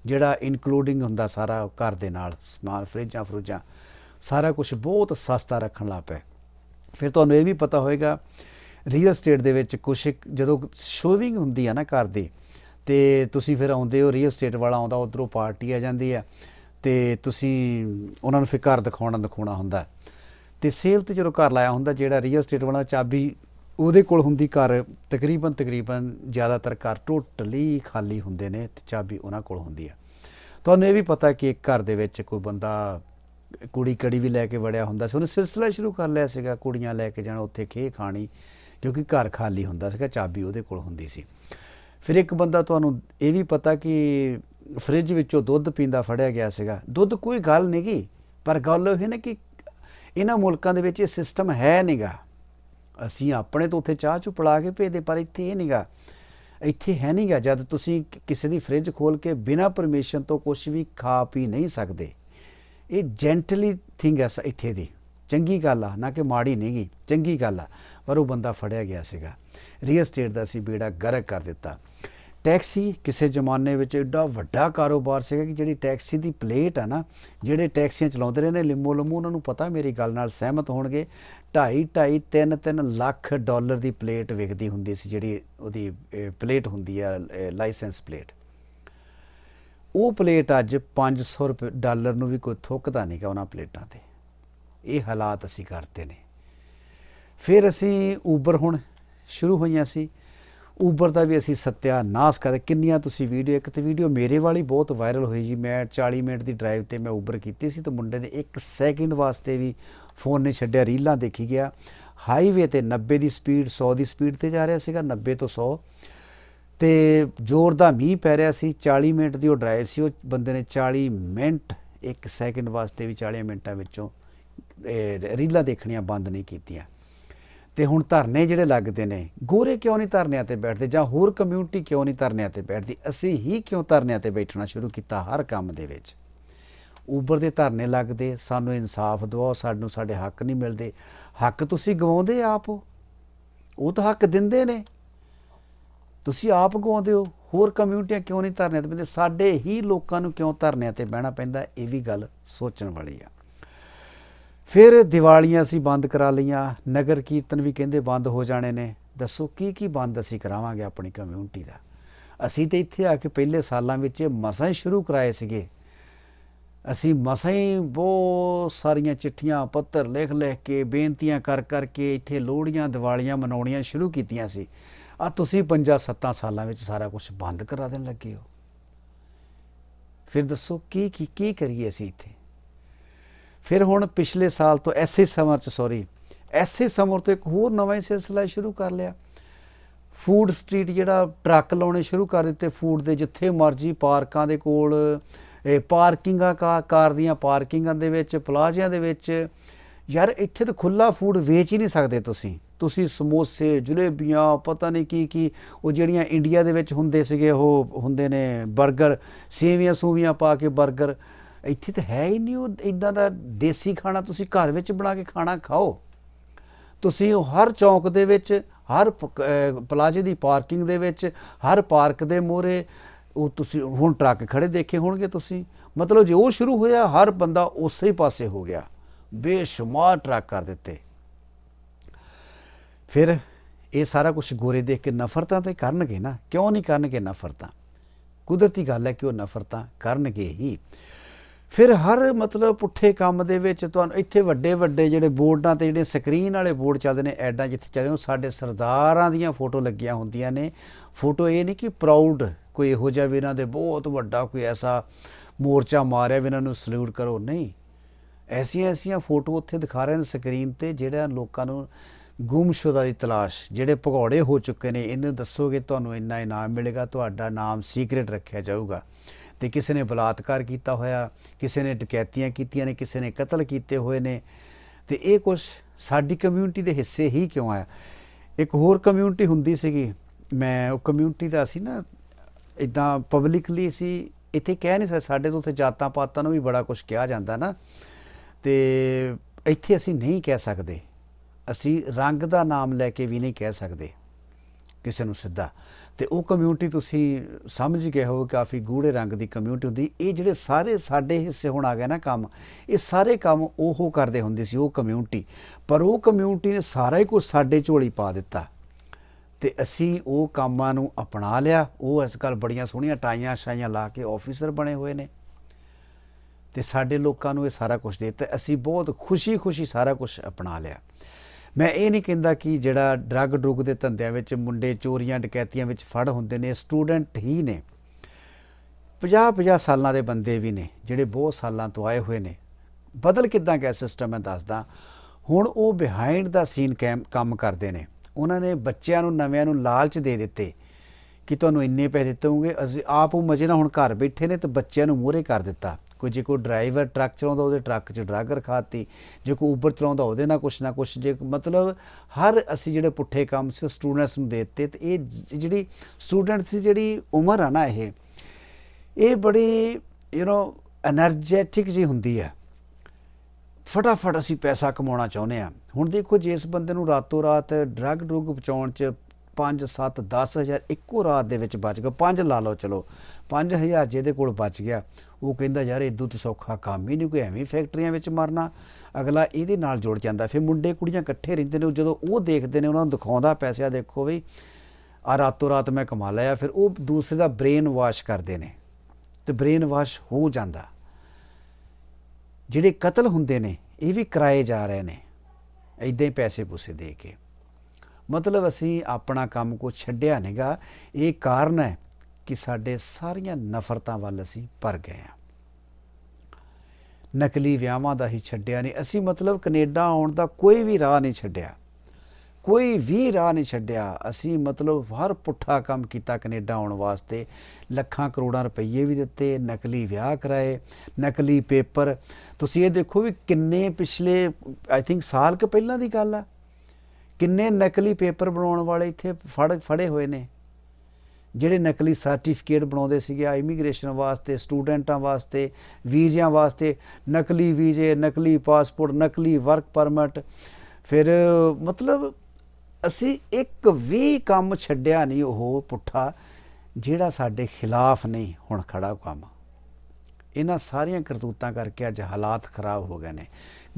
ਜਿਹੜਾ ਇਨਕਲੂਡਿੰਗ ਹੁੰਦਾ ਸਾਰਾ ਘਰ ਦੇ ਨਾਲ, ਸਮਾਨ, ਫਰਿੱਜਾਂ, ਫਰੂਜਾਂ, ਸਾਰਾ ਕੁਝ ਬਹੁਤ ਸਸਤਾ ਰੱਖਣ ਲੱਗ ਪਏ ਫਿਰ ਤੁਹਾਨੂੰ ਇਹ ਵੀ ਪਤਾ ਹੋਏਗਾ ਰੀਅਲ ਸਟੇਟ ਦੇ ਵਿੱਚ ਕੁਛ ਇੱਕ ਜਦੋਂ ਸ਼ੋਵਿੰਗ ਹੁੰਦੀ ਆ ਨਾ ਘਰ ਦੀ, ਤੇ ਤੁਸੀਂ ਫਿਰ ਆਉਂਦੇ ਹੋ ਰੀਅਲ ਸਟੇਟ ਵਾਲਾ ਆਉਂਦਾ, ਉਧਰੋਂ ਪਾਰਟੀ ਆ ਜਾਂਦੀ ਆ, ਤੇ ਤੁਸੀਂ ਉਹਨਾਂ ਨੂੰ ਫਿਰ ਘਰ ਦਿਖਾਉਣਾ ਦਿਖਾਉਣਾ ਹੁੰਦਾ। ਤੇ ਸੇਲ ਤੇ ਜਦੋਂ ਘਰ ਲਾਇਆ ਹੁੰਦਾ, ਜਿਹੜਾ ਰੀਅਲ ਸਟੇਟ ਵਾਲਾ ਚਾਬੀ ਉਹਦੇ ਕੋਲ ਹੁੰਦੀ ਘਰ ਤਕਰੀਬਨ ਤਕਰੀਬਨ ਜ਼ਿਆਦਾਤਰ ਘਰ ਟੋਟਲੀ ਖਾਲੀ ਹੁੰਦੇ ਨੇ ਤੇ ਚਾਬੀ ਉਹਨਾਂ ਕੋਲ ਹੁੰਦੀ ਆ। ਤੁਹਾਨੂੰ ਇਹ ਵੀ ਪਤਾ ਕਿ ਇੱਕ ਘਰ ਦੇ ਵਿੱਚ ਕੋਈ ਬੰਦਾ ਕੁੜੀ ਕੜੀ ਵੀ ਲੈ ਕੇ ਵੜਿਆ ਹੁੰਦਾ ਸੀ, ਉਹਨੇ ਸਿਲਸਿਲਾ ਸ਼ੁਰੂ ਕਰ ਲਿਆ ਸੀਗਾ ਕੁੜੀਆਂ ਲੈ ਕੇ ਜਾਣਾ, ਉੱਥੇ ਖੇ ਖਾਣੀ, ਕਿਉਂਕਿ ਘਰ ਖਾਲੀ ਹੁੰਦਾ ਸੀਗਾ, ਚਾਬੀ ਉਹਦੇ ਕੋਲ ਹੁੰਦੀ ਸੀ। ਫਿਰ ਇੱਕ ਬੰਦਾ ਤੁਹਾਨੂੰ ਇਹ ਵੀ ਪਤਾ ਕਿ ਫ੍ਰਿਜ ਵਿੱਚੋਂ ਦੁੱਧ ਪੀਂਦਾ ਫੜਿਆ ਗਿਆ ਸੀਗਾ। ਦੁੱਧ ਕੋਈ ਗੱਲ ਨਹੀਂ ਗੀ ਪਰ ਗੱਲ ਇਹ ਹੈ ਕਿ ਇਹਨਾਂ ਮੁਲਕਾਂ ਦੇ ਵਿੱਚ ਇਹ ਸਿਸਟਮ ਹੈ ਨਹੀਂਗਾ ਅਸੀਂ ਆਪਣੇ ਤੋਂ ਉੱਥੇ ਚਾਹ ਚੁ ਪੜਾ ਕੇ ਭੇਜਦੇ, ਪਰ ਇੱਥੇ ਇਹ ਨਹੀਂਗਾ ਇੱਥੇ ਹੈ ਨਹੀਂਗਾ ਜਦ ਤੁਸੀਂ ਕਿਸੇ ਦੀ ਫ੍ਰਿਜ ਖੋਲ ਕੇ ਬਿਨਾਂ ਪਰਮਿਸ਼ਨ ਤੋਂ ਕੁਝ ਵੀ ਖਾ ਪੀ ਨਹੀਂ ਸਕਦੇ। ਇਹ ਜੈਂਟਲੀ ਥਿੰਗ ਹੈ ਇੱਥੇ ਦੀ। ਚੰਗੀ ਗੱਲ ਆ, ਨਾ ਕਿ ਮਾੜੀ ਨਹੀਂਗੀ ਚੰਗੀ ਗੱਲ ਆ। ਪਰ ਉਹ ਬੰਦਾ ਫੜਿਆ ਗਿਆ ਸੀਗਾ। ਰੀਅਲ ਸਟੇਟ ਦਾ ਸੀ ਬੇੜਾ ਗਰਕ ਕਰ ਦਿੱਤਾ। ਟੈਕਸੀ ਕਿਸੇ ਜ਼ਮਾਨੇ ਵਿੱਚ ਐਡਾ ਵੱਡਾ ਕਾਰੋਬਾਰ ਸੀਗਾ ਕਿ ਜਿਹੜੀ ਟੈਕਸੀ ਦੀ ਪਲੇਟ ਆ ਨਾ, ਜਿਹੜੇ ਟੈਕਸੀਆਂ ਚਲਾਉਂਦੇ ਰਹੇ ਨੇ ਲਿਮੋ ਲਮੋ ਉਹਨਾਂ ਨੂੰ ਪਤਾ, ਮੇਰੀ ਗੱਲ ਨਾਲ ਸਹਿਮਤ ਹੋਣਗੇ। 2.5 2.5 3 3 ਲੱਖ ਡਾਲਰ ਦੀ ਪਲੇਟ ਵਿਕਦੀ ਹੁੰਦੀ ਸੀ, ਜਿਹੜੀ ਉਹਦੀ ਪਲੇਟ ਹੁੰਦੀ ਆ ਲਾਇਸੈਂਸ ਪਲੇਟ। ਉਹ ਪਲੇਟ ਅੱਜ 500 ਰੁਪਏ ਡਾਲਰ ਨੂੰ ਵੀ ਕੋਈ ਥੁੱਕਦਾ ਨਹੀਂਗਾ ਉਹਨਾਂ ਪਲੇਟਾਂ ਤੇ। ਇਹ ਹਾਲਾਤ ਅਸੀਂ ਕਰਤੇ ਨੇ। ਫਿਰ ਅਸੀਂ ਉਬਰ ਹੁਣ ਸ਼ੁਰੂ ਹੋਈਆਂ ਸੀ। ਊਬਰ ਦਾ ਵੀ ਅਸੀਂ ਸਤਿਆਨਾਸ਼ ਕਰਦੇ ਕਿੰਨੀਆਂ ਤੁਸੀਂ ਵੀਡੀਓ ਇੱਕ ਤੇ ਵੀਡੀਓ ਮੇਰੇ ਵਾਲੀ ਬਹੁਤ ਵਾਇਰਲ ਹੋਈ ਜੀ। ਮੈਂ 40 ਮਿੰਟ ਦੀ ਡਰਾਈਵ ਤੇ ਮੈਂ ਊਬਰ ਕੀਤੀ ਸੀ ਤੇ ਮੁੰਡੇ ਨੇ 1 ਸੈਕਿੰਡ ਵਾਸਤੇ ਵੀ ਫੋਨ ਨੇ ਛੱਡਿਆ, ਰੀਲਾਂ ਦੇਖੀ ਗਿਆ। ਹਾਈਵੇ ਤੇ 90 ਦੀ ਸਪੀਡ 100 ਦੀ ਸਪੀਡ ਤੇ ਜਾ ਰਿਹਾ ਸੀਗਾ 90 ਤੋਂ 100 ਤੇ ਜ਼ੋਰ ਦਾ ਮੀਂਹ ਪੈ ਰਿਹਾ ਸੀ 40 ਮਿੰਟ ਦੀ ਉਹ ਡਰਾਈਵ ਸੀ, ਉਹ ਬੰਦੇ ਨੇ 40 ਮਿੰਟ 1 ਸੈਕਿੰਡ ਵਾਸਤੇ ਵੀ 40 ਮਿੰਟਾਂ ਵਿੱਚੋਂ ਰੀਲਾਂ ਦੇਖਣੀਆਂ ਬੰਦ ਨਹੀਂ ਕੀਤੀਆਂ। ਤੇ ਹੁਣ ਧਰਨੇ ਜਿਹੜੇ ਲੱਗਦੇ ਨੇ, ਗੋਰੇ ਕਿਉਂ ਨਹੀਂ ਧਰਨਿਆਂ ਤੇ ਬੈਠਦੇ ਜਾਂ ਹੋਰ ਕਮਿਊਨਿਟੀ ਕਿਉਂ ਨਹੀਂ ਧਰਨਿਆਂ ਤੇ ਬੈਠਦੀ? ਅਸੀਂ ਹੀ ਕਿਉਂ ਧਰਨਿਆਂ ਤੇ ਬੈਠਣਾ ਸ਼ੁਰੂ ਕੀਤਾ ਹਰ ਕੰਮ ਦੇ ਵਿੱਚ? ਊਬਰ ਦੇ ਧਰਨੇ ਲੱਗਦੇ, ਸਾਨੂੰ ਇਨਸਾਫ ਦਿਵਾਓ, ਸਾਨੂੰ ਸਾਡੇ ਹੱਕ ਨਹੀਂ ਮਿਲਦੇ। ਹੱਕ ਤੁਸੀਂ ਗਵਾਉਂਦੇ ਆਪ ਉਹ ਤਾਂ ਹੱਕ ਦਿੰਦੇ ਨੇ। ਤੁਸੀਂ ਆਪ ਗਵਾਉਂਦੇ ਹੋ। ਹੋਰ ਕਮਿਊਨਿਟੀਆਂ ਕਿਉਂ ਨਹੀਂ ਧਰਨਿਆਂ ਤੇ ਬੈਠਦੇ? ਸਾਡੇ ਹੀ ਲੋਕਾਂ ਨੂੰ ਕਿਉਂ ਧਰਨਿਆਂ ਤੇ ਬਹਿਣਾ ਪੈਂਦਾ? ਇਹ ਵੀ ਗੱਲ ਸੋਚਣ ਵਾਲੀ ਆ। ਫਿਰ ਦੀਵਾਲੀਆਂ ਅਸੀਂ ਬੰਦ ਕਰਾ ਲਈਆਂ, ਨਗਰ ਕੀਰਤਨ ਵੀ ਕਹਿੰਦੇ ਬੰਦ ਹੋ ਜਾਣੇ ਨੇ। ਦੱਸੋ ਕੀ ਕੀ ਬੰਦ ਅਸੀਂ ਕਰਾਵਾਂਗੇ ਆਪਣੀ ਕਮਿਊਨਿਟੀ ਦਾ? ਅਸੀਂ ਤੇ ਇੱਥੇ ਆ ਕੇ ਪਹਿਲੇ ਸਾਲਾਂ ਵਿੱਚ ਮਸਾਂ ਹੀ ਸ਼ੁਰੂ ਕਰਾਏ ਸੀਗੇ। ਅਸੀਂ ਮਸਾਂ ਹੀ ਬਹੁਤ ਸਾਰੀਆਂ ਚਿੱਠੀਆਂ, ਪੱਤਰ ਲਿਖ ਲਿਖ ਕੇ, ਬੇਨਤੀਆਂ ਕਰ ਕਰਕੇ ਇੱਥੇ ਲੋਹੜੀਆਂ, ਦੀਵਾਲੀਆਂ ਮਨਾਉਣੀਆਂ ਸ਼ੁਰੂ ਕੀਤੀਆਂ ਸੀ। ਆ ਤੁਸੀਂ ਪੰਜਾਂ ਸੱਤਾਂ ਸਾਲਾਂ ਵਿੱਚ ਸਾਰਾ ਕੁਝ ਬੰਦ ਕਰਾ ਦੇਣ ਲੱਗੇ ਹੋ। ਫਿਰ ਦੱਸੋ ਕੀ ਕੀ ਕੀ ਕਰੀਏ ਅਸੀਂ ਇੱਥੇ? ਫਿਰ ਹੁਣ ਪਿਛਲੇ ਸਾਲ ਤੋਂ ਐਸੇ ਸਮਰ ਚ ਸੌਰੀ ਐਸੇ ਸਮਰ ਤੋਂ ਇੱਕ ਹੋਰ ਨਵਾਂ ਹੀ ਸਿਲਸਿਲਾ ਸ਼ੁਰੂ ਕਰ ਲਿਆ। ਫੂਡ ਸਟਰੀਟ ਜਿਹੜਾ ਟਰੱਕ ਲਾਉਣੇ ਸ਼ੁਰੂ ਕਰ ਦਿੱਤੇ ਫੂਡ ਦੇ, ਜਿੱਥੇ ਮਰਜ਼ੀ ਪਾਰਕਾਂ ਦੇ ਕੋਲ, ਇਹ ਪਾਰਕਿੰਗਾਂ ਕਾਰ ਦੀਆਂ ਪਾਰਕਿੰਗਾਂ ਦੇ ਵਿੱਚ, ਪਲਾਜ਼ਿਆਂ ਦੇ ਵਿੱਚ, ਯਾਰ ਇੱਥੇ ਤਾਂ ਖੁੱਲਾ ਫੂਡ ਵੇਚ ਹੀ ਨਹੀਂ ਸਕਦੇ ਤੁਸੀਂ। ਤੁਸੀਂ ਸਮੋਸੇ, ਜਲੇਬੀਆਂ, ਪਤਾ ਨਹੀਂ ਕੀ ਕੀ, ਉਹ ਜਿਹੜੀਆਂ ਇੰਡੀਆ ਦੇ ਵਿੱਚ ਹੁੰਦੇ ਸੀਗੇ, ਉਹ ਹੁੰਦੇ ਨੇ 버ਗਰ ਸੇਵੀਆਂ ਸੂਵੀਆਂ ਪਾ ਕੇ 버ਗਰ ਇੱਥੇ ਤਾਂ ਹੈ ਹੀ ਨਹੀਂ ਉਹ ਇਦਾਂ ਦਾ ਦੇਸੀ ਖਾਣਾ ਤੁਸੀਂ ਘਰ ਵਿੱਚ ਬਣਾ ਕੇ ਖਾਣਾ ਖਾਓ। ਤੁਸੀਂ ਉਹ ਹਰ ਚੌਂਕ ਦੇ ਵਿੱਚ, ਹਰ ਪਲਾਜ਼ੇ ਦੀ ਪਾਰਕਿੰਗ ਦੇ ਵਿੱਚ, ਹਰ ਪਾਰਕ ਦੇ ਮੋਰੇ ਉਹ ਤੁਸੀਂ ਹੁਣ ਟਰੱਕ ਖੜੇ ਦੇਖੇ ਹੋਣਗੇ ਤੁਸੀਂ। ਮਤਲਬ ਜੇ ਉਹ ਸ਼ੁਰੂ ਹੋਇਆ, ਹਰ ਬੰਦਾ ਉਸੇ ਹੀ ਪਾਸੇ ਹੋ ਗਿਆ। ਬੇਸ਼ੁਮਾਰ ਟਰੱਕ ਕਰ ਦਿੱਤੇ। ਫਿਰ ਇਹ ਸਾਰਾ ਕੁਝ ਗੋਰੇ ਦੇਖ ਕੇ ਨਫ਼ਰਤਾਂ ਤੇ ਕਰਨਗੇ ਨਾ? ਕਿਉਂ ਨਹੀਂ ਕਰਨਗੇ ਨਫ਼ਰਤਾਂ? ਕੁਦਰਤੀ ਗੱਲ ਹੈ ਕਿ ਉਹ ਨਫ਼ਰਤਾਂ ਕਰਨਗੇ ਹੀ। ਫਿਰ ਹਰ ਮਤਲਬ ਪੁੱਠੇ ਕੰਮ ਦੇ ਵਿੱਚ ਤੁਹਾਨੂੰ ਇੱਥੇ ਵੱਡੇ ਵੱਡੇ ਜਿਹੜੇ ਬੋਰਡਾਂ ਤੇ ਜਿਹੜੇ ਸਕਰੀਨ ਵਾਲੇ ਬੋਰਡ ਚੱਲਦੇ ਨੇ, ਐਡਾਂ ਜਿੱਥੇ ਚੱਲਦੇ ਉਹ ਸਾਡੇ ਸਰਦਾਰਾਂ ਦੀਆਂ ਫੋਟੋ ਲੱਗੀਆਂ ਹੁੰਦੀਆਂ ਨੇ। ਫੋਟੋ ਇਹ ਨਹੀਂ ਕਿ ਪ੍ਰਾਊਡ ਕੋਈ ਇਹੋ ਜਿਹਾ ਵੀ ਇਹਨਾਂ ਦੇ ਬਹੁਤ ਵੱਡਾ ਕੋਈ ਐਸਾ ਮੋਰਚਾ ਮਾਰਿਆ ਵੀ ਇਹਨਾਂ ਨੂੰ ਸਲੂਟ ਕਰੋ। ਨਹੀਂ, ਐਸੀਆਂ ਐਸੀਆਂ ਫੋਟੋ ਉੱਥੇ ਦਿਖਾ ਰਹੇ ਨੇ ਸਕਰੀਨ ਤੇ ਜਿਹੜਾ ਲੋਕਾਂ ਨੂੰ ਗੁੰਮਸ਼ੁਦਾ ਦੀ ਤਲਾਸ਼, ਜਿਹੜੇ ਭਗੌੜੇ ਹੋ ਚੁੱਕੇ ਨੇ। ਇਹਨੂੰ ਦੱਸੋਗੇ ਤੁਹਾਨੂੰ ਇੰਨਾ ਇਨਾਮ ਮਿਲੇਗਾ, ਤੁਹਾਡਾ ਨਾਮ ਸੀਕ੍ਰੀਟ ਰੱਖਿਆ ਜਾਊਗਾ। ਤੇ ਕਿਸੇ ਨੇ ਬਲਾਤਕਾਰ ਕੀਤਾ ਹੋਇਆ, ਕਿਸੇ ਨੇ ਡਕੈਤੀਆਂ ਕੀਤੀਆਂ ਨੇ, ਕਿਸੇ ਨੇ ਕਤਲ ਕੀਤੇ ਹੋਏ ਨੇ। ਤੇ ਇਹ ਕੁਝ ਸਾਡੀ ਕਮਿਊਨਿਟੀ ਦੇ ਹਿੱਸੇ ਹੀ ਕਿਉਂ ਆਇਆ? ਇੱਕ ਹੋਰ ਕਮਿਊਨਿਟੀ ਹੁੰਦੀ ਸੀਗੀ, ਮੈਂ ਉਹ ਕਮਿਊਨਿਟੀ ਦਾ ਸੀ ਨਾ ਇਦਾਂ ਪਬਲਿਕਲੀ ਸੀ, ਇੱਥੇ ਕਹਿ ਨਹੀਂ ਸਕਦੇ, ਸਾਡੇ ਤੋਂ ਉੱਥੇ ਜਾਤਾਂ ਪਾਤਾਂ ਨੂੰ ਵੀ ਬੜਾ ਕੁਝ ਕਿਹਾ ਜਾਂਦਾ ਨਾ। ਤੇ ਇੱਥੇ ਅਸੀਂ ਨਹੀਂ ਕਹਿ ਸਕਦੇ। ਅਸੀਂ ਰੰਗ ਦਾ ਨਾਮ ਲੈ ਕੇ ਵੀ ਨਹੀਂ ਕਹਿ ਸਕਦੇ। ਕਿਸੇ ਨੂੰ ਸਿੱਧਾ। ਤੇ ਉਹ ਕਮਿਊਨਿਟੀ ਤੁਸੀਂ ਸਮਝ ਗਏ ਹੋ ਕਾਫੀ ਗੂੜੇ ਰੰਗ ਦੀ ਕਮਿਊਨਿਟੀ ਹੁੰਦੀ। ਇਹ ਜਿਹੜੇ ਸਾਰੇ ਸਾਡੇ ਹਿੱਸੇ ਹੁਣ ਆ ਗਏ ਨਾ ਕੰਮ, ਇਹ ਸਾਰੇ ਕੰਮ ਉਹ ਕਰਦੇ ਹੁੰਦੇ ਸੀ, ਉਹ ਕਮਿਊਨਿਟੀ ਪਰ ਉਹ ਕਮਿਊਨਿਟੀ ਨੇ ਸਾਰਾ ਹੀ ਕੁਝ ਸਾਡੇ ਝੋਲੀ ਪਾ ਦਿੱਤਾ। ਤੇ ਅਸੀਂ ਉਹ ਕੰਮਾਂ ਨੂੰ ਅਪਣਾ ਲਿਆ। ਉਹ ਅੱਜ ਕੱਲ੍ਹ ਬੜੀਆਂ ਸੋਹਣੀਆਂ ਟਾਈਆਂ ਸ਼ਾਈਆਂ ਲਾ ਕੇ ਆਫੀਸਰ ਬਣੇ ਹੋਏ ਨੇ। ਤੇ ਸਾਡੇ ਲੋਕਾਂ ਨੂੰ ਇਹ ਸਾਰਾ ਕੁਝ ਦੇ ਦਿੱਤਾ। ਅਸੀਂ ਬਹੁਤ ਖੁਸ਼ੀ-ਖੁਸ਼ੀ ਸਾਰਾ ਕੁਝ ਅਪਣਾ ਲਿਆ। ਮੈਂ ਇਹ ਨਹੀਂ ਕਹਿੰਦਾ ਕਿ ਜਿਹੜਾ ਡਰੱਗ ਡਰੁੱਗ ਦੇ ਧੰਦਿਆਂ ਵਿੱਚ ਮੁੰਡੇ ਚੋਰੀਆਂ, ਡਕੈਤੀਆਂ ਵਿੱਚ ਫੜ ਹੁੰਦੇ ਨੇ ਸਟੂਡੈਂਟ ਹੀ ਨੇ। 50-50 ਸਾਲਾਂ ਦੇ ਬੰਦੇ ਵੀ ਨੇ, ਜਿਹੜੇ ਬਹੁਤ ਸਾਲਾਂ ਤੋਂ ਆਏ ਹੋਏ ਨੇ। ਬਦਲ ਕਿਦਾਂ ਗਿਆ ਸਿਸਟਮ ਮੈਂ ਦੱਸਦਾ। ਹੁਣ ਉਹ ਬਿਹਾਈਂਡ ਦਾ ਸੀਨ ਕੰਮ ਕਰਦੇ ਨੇ। ਉਹਨਾਂ ਨੇ ਬੱਚਿਆਂ ਨੂੰ, ਨਵਿਆਂ ਨੂੰ ਲਾਲਚ ਦੇ ਦਿੱਤੇ। ਕਿ ਤੁਹਾਨੂੰ ਇੰਨੇ ਪੈਸੇ ਦਿੱਤੇਗੇ ਅਸੀਂ ਆਪ ਉਹ ਮਜੇ ਨਾਲ ਹੁਣ ਘਰ ਬੈਠੇ ਨੇ ਤੇ ਬੱਚਿਆਂ ਨੂੰ ਮੋਹਰੇ ਕਰ ਦਿੱਤਾ। ਕੋਈ ਜੇ ਕੋਈ ਡਰਾਈਵਰ ਟਰੱਕ ਚਲਾਉਂਦਾ ਉਹਦੇ ਟਰੱਕ 'ਚ ਡਰੱਗ ਰਖਾਤੀ ਜੇ ਕੋਈ ਉਬਰ ਚਲਾਉਂਦਾ ਉਹਦੇ ਨਾਲ ਕੁਛ ਨਾ ਕੁਛ, ਜੇ ਮਤਲਬ ਹਰ ਅਸੀਂ ਜਿਹੜੇ ਪੁੱਠੇ ਕੰਮ ਸੀ ਸਟੂਡੈਂਟਸ ਨੂੰ ਦੇ ਦਿੱਤੇ ਤੇ ਇਹ ਜਿਹੜੀ ਸਟੂਡੈਂਟਸ ਦੀ ਜਿਹੜੀ ਉਮਰ ਆ ਨਾ ਇਹ ਇਹ ਬੜੀ ਯੂ نو એનર્ਜੈਟਿਕ ਜੀ ਹੁੰਦੀ ਆ ਫਟਾਫਟ ਅਸੀਂ ਪੈਸਾ ਕਮਾਉਣਾ ਚਾਹੁੰਦੇ ਆ ਹੁਣ ਦੇਖੋ ਜੇ ਇਸ ਬੰਦੇ ਨੂੰ ਰਾਤੋਂ ਰਾਤ ਡਰੱਗ ਡਰੁੱਗ ਪਚਾਉਣ 'ਚ 5 7 10 ਹਜ਼ਾਰ, ਇੱਕੋ ਰਾਤ ਦੇ ਵਿੱਚ ਬਚ ਗਿਆ 5 ਲਾ ਲਓ, ਚਲੋ। 5000 ਜਿਹਦੇ ਕੋਲ ਬਚ ਗਿਆ, ਉਹ ਕਹਿੰਦਾ, ਯਾਰ ਇਦੋਂ ਤਾਂ ਸੌਖਾ ਕੰਮ ਹੀ ਨਹੀਂ, ਕੋਈ ਐਵੇਂ ਫੈਕਟਰੀਆਂ ਵਿੱਚ ਮਰਨਾ। ਅਗਲਾ ਇਹਦੇ ਨਾਲ ਜੁੜ ਜਾਂਦਾ। ਫਿਰ ਮੁੰਡੇ ਕੁੜੀਆਂ ਇਕੱਠੇ ਰਹਿੰਦੇ ਨੇ, ਉਹ ਜਦੋਂ ਉਹ ਦੇਖਦੇ ਨੇ, ਉਹਨਾਂ ਨੂੰ ਦਿਖਾਉਂਦਾ ਪੈਸਿਆ, ਦੇਖੋ ਵੀ ਆ ਰਾਤੋਂ ਰਾਤ ਮੈਂ ਕਮਾ ਲਿਆ। ਫਿਰ ਉਹ ਦੂਸਰੇ ਦਾ ਬ੍ਰੇਨ ਵਾਸ਼ ਕਰਦੇ ਨੇ ਤੇ ਬ੍ਰੇਨ ਵਾਸ਼ ਹੋ ਜਾਂਦਾ। ਜਿਹੜੇ ਕਤਲ ਹੁੰਦੇ ਨੇ, ਇਹ ਵੀ ਕਰਾਏ ਜਾ ਰਹੇ ਨੇ। ਇਦਾਂ ਹੀ ਪੈਸੇ ਪੂਸੇ ਦੇ ਕੇ। ਮਤਲਬ ਅਸੀਂ ਆਪਣਾ ਕੰਮ ਕੋ ਛੱਡਿਆ ਨਹੀਂਗਾ ਇਹ ਕਾਰਨ ਹੈ ਕਿ ਸਾਡੇ ਸਾਰੀਆਂ ਨਫ਼ਰਤਾਂ ਵੱਲ ਅਸੀਂ ਭਰ ਗਏ ਹਾਂ। ਨਕਲੀ ਵਿਆਹਾਂ ਦਾ ਹੀ ਛੱਡਿਆ ਨਹੀਂ। ਅਸੀਂ ਮਤਲਬ ਕੈਨੇਡਾ ਆਉਣ ਦਾ ਕੋਈ ਵੀ ਰਾਹ ਨਹੀਂ ਛੱਡਿਆ। ਕੋਈ ਵੀ ਰਾਹ ਨਹੀਂ ਛੱਡਿਆ। ਅਸੀਂ ਮਤਲਬ ਹਰ ਪੁੱਠਾ ਕੰਮ ਕੀਤਾ ਕੈਨੇਡਾ ਆਉਣ ਵਾਸਤੇ। ਲੱਖਾਂ ਕਰੋੜਾਂ ਰੁਪਏ ਵੀ ਦਿੱਤੇ, ਨਕਲੀ ਵਿਆਹ ਕਰਾਏ, ਨਕਲੀ ਪੇਪਰ। ਤੁਸੀਂ ਇਹ ਦੇਖੋ ਵੀ ਕਿੰਨੇ ਪਿਛਲੇ ਆਈ ਥਿੰਕ ਸਾਲ ਕੁ ਪਹਿਲਾਂ ਦੀ ਗੱਲ ਆ। ਕਿੰਨੇ ਨਕਲੀ ਪੇਪਰ ਬਣਾਉਣ ਵਾਲੇ ਇੱਥੇ ਫੜ ਫੜੇ ਹੋਏ ਨੇ? ਜਿਹੜੇ ਨਕਲੀ ਸਰਟੀਫਿਕੇਟ ਬਣਾਉਂਦੇ ਸੀਗੇ ਇਮੀਗ੍ਰੇਸ਼ਨ ਵਾਸਤੇ, ਸਟੂਡੈਂਟਾਂ ਵਾਸਤੇ, ਵੀਜ਼ਿਆਂ ਵਾਸਤੇ, ਨਕਲੀ ਵੀਜ਼ੇ, ਨਕਲੀ ਪਾਸਪੋਰਟ, ਨਕਲੀ ਵਰਕ ਪਰਮਿਟ। ਫਿਰ ਮਤਲਬ ਅਸੀਂ ਇੱਕ ਵੀ ਕੰਮ ਛੱਡਿਆ ਨਹੀਂ ਉਹ ਪੁੱਠਾ, ਜਿਹੜਾ ਸਾਡੇ ਖਿਲਾਫ ਨਹੀਂ ਹੁਣ ਖੜਾ ਕੰਮ। ਇਹਨਾਂ ਸਾਰੀਆਂ ਕਰਤੂਤਾਂ ਕਰਕੇ ਅੱਜ ਹਾਲਾਤ ਖਰਾਬ ਹੋ ਗਏ ਨੇ।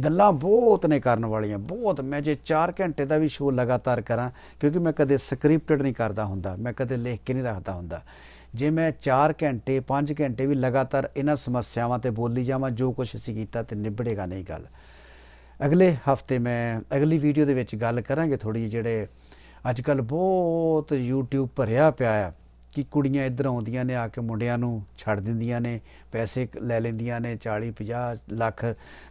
ਗੱਲਾਂ ਬਹੁਤ ਨੇ ਕਰਨ ਵਾਲੀਆਂ, ਬਹੁਤ। ਮੈਂ ਜੇ 4 ਘੰਟੇ ਦਾ ਵੀ ਸ਼ੋਅ ਲਗਾਤਾਰ ਕਰਾਂ, ਕਿਉਂਕਿ ਮੈਂ ਕਦੇ ਸਕ੍ਰਿਪਟਡ ਨਹੀਂ ਕਰਦਾ ਹੁੰਦਾ, ਮੈਂ ਕਦੇ ਲਿਖ ਕੇ ਨਹੀਂ ਰੱਖਦਾ ਹੁੰਦਾ। ਜੇ ਮੈਂ 4 ਘੰਟੇ 5 ਘੰਟੇ ਵੀ ਲਗਾਤਾਰ ਇਹਨਾਂ ਸਮੱਸਿਆਵਾਂ ਤੇ ਬੋਲੀ ਜਾਵਾਂ, ਜੋ ਕੁਝ ਅਸੀਂ ਕੀਤਾ ਤੇ ਨਿਬੜੇਗਾ ਨਹੀਂ ਗੱਲ। ਅਗਲੇ ਹਫ਼ਤੇ ਮੈਂ ਅਗਲੀ ਵੀਡੀਓ ਦੇ ਵਿੱਚ ਗੱਲ ਕਰਾਂਗੇ ਥੋੜੀ ਜਿਹੜੇ ਅੱਜ ਕੱਲ ਬਹੁਤ YouTube ਭਰਿਆ ਪਿਆ ਆ। ਕਿ ਕੁੜੀਆਂ ਇੱਧਰ ਆਉਂਦੀਆਂ ਨੇ, ਆ ਕੇ ਮੁੰਡਿਆਂ ਨੂੰ ਛੱਡ ਦਿੰਦੀਆਂ ਨੇ, ਪੈਸੇ ਲੈ ਲੈਂਦੀਆਂ ਨੇ 40 50 ਲੱਖ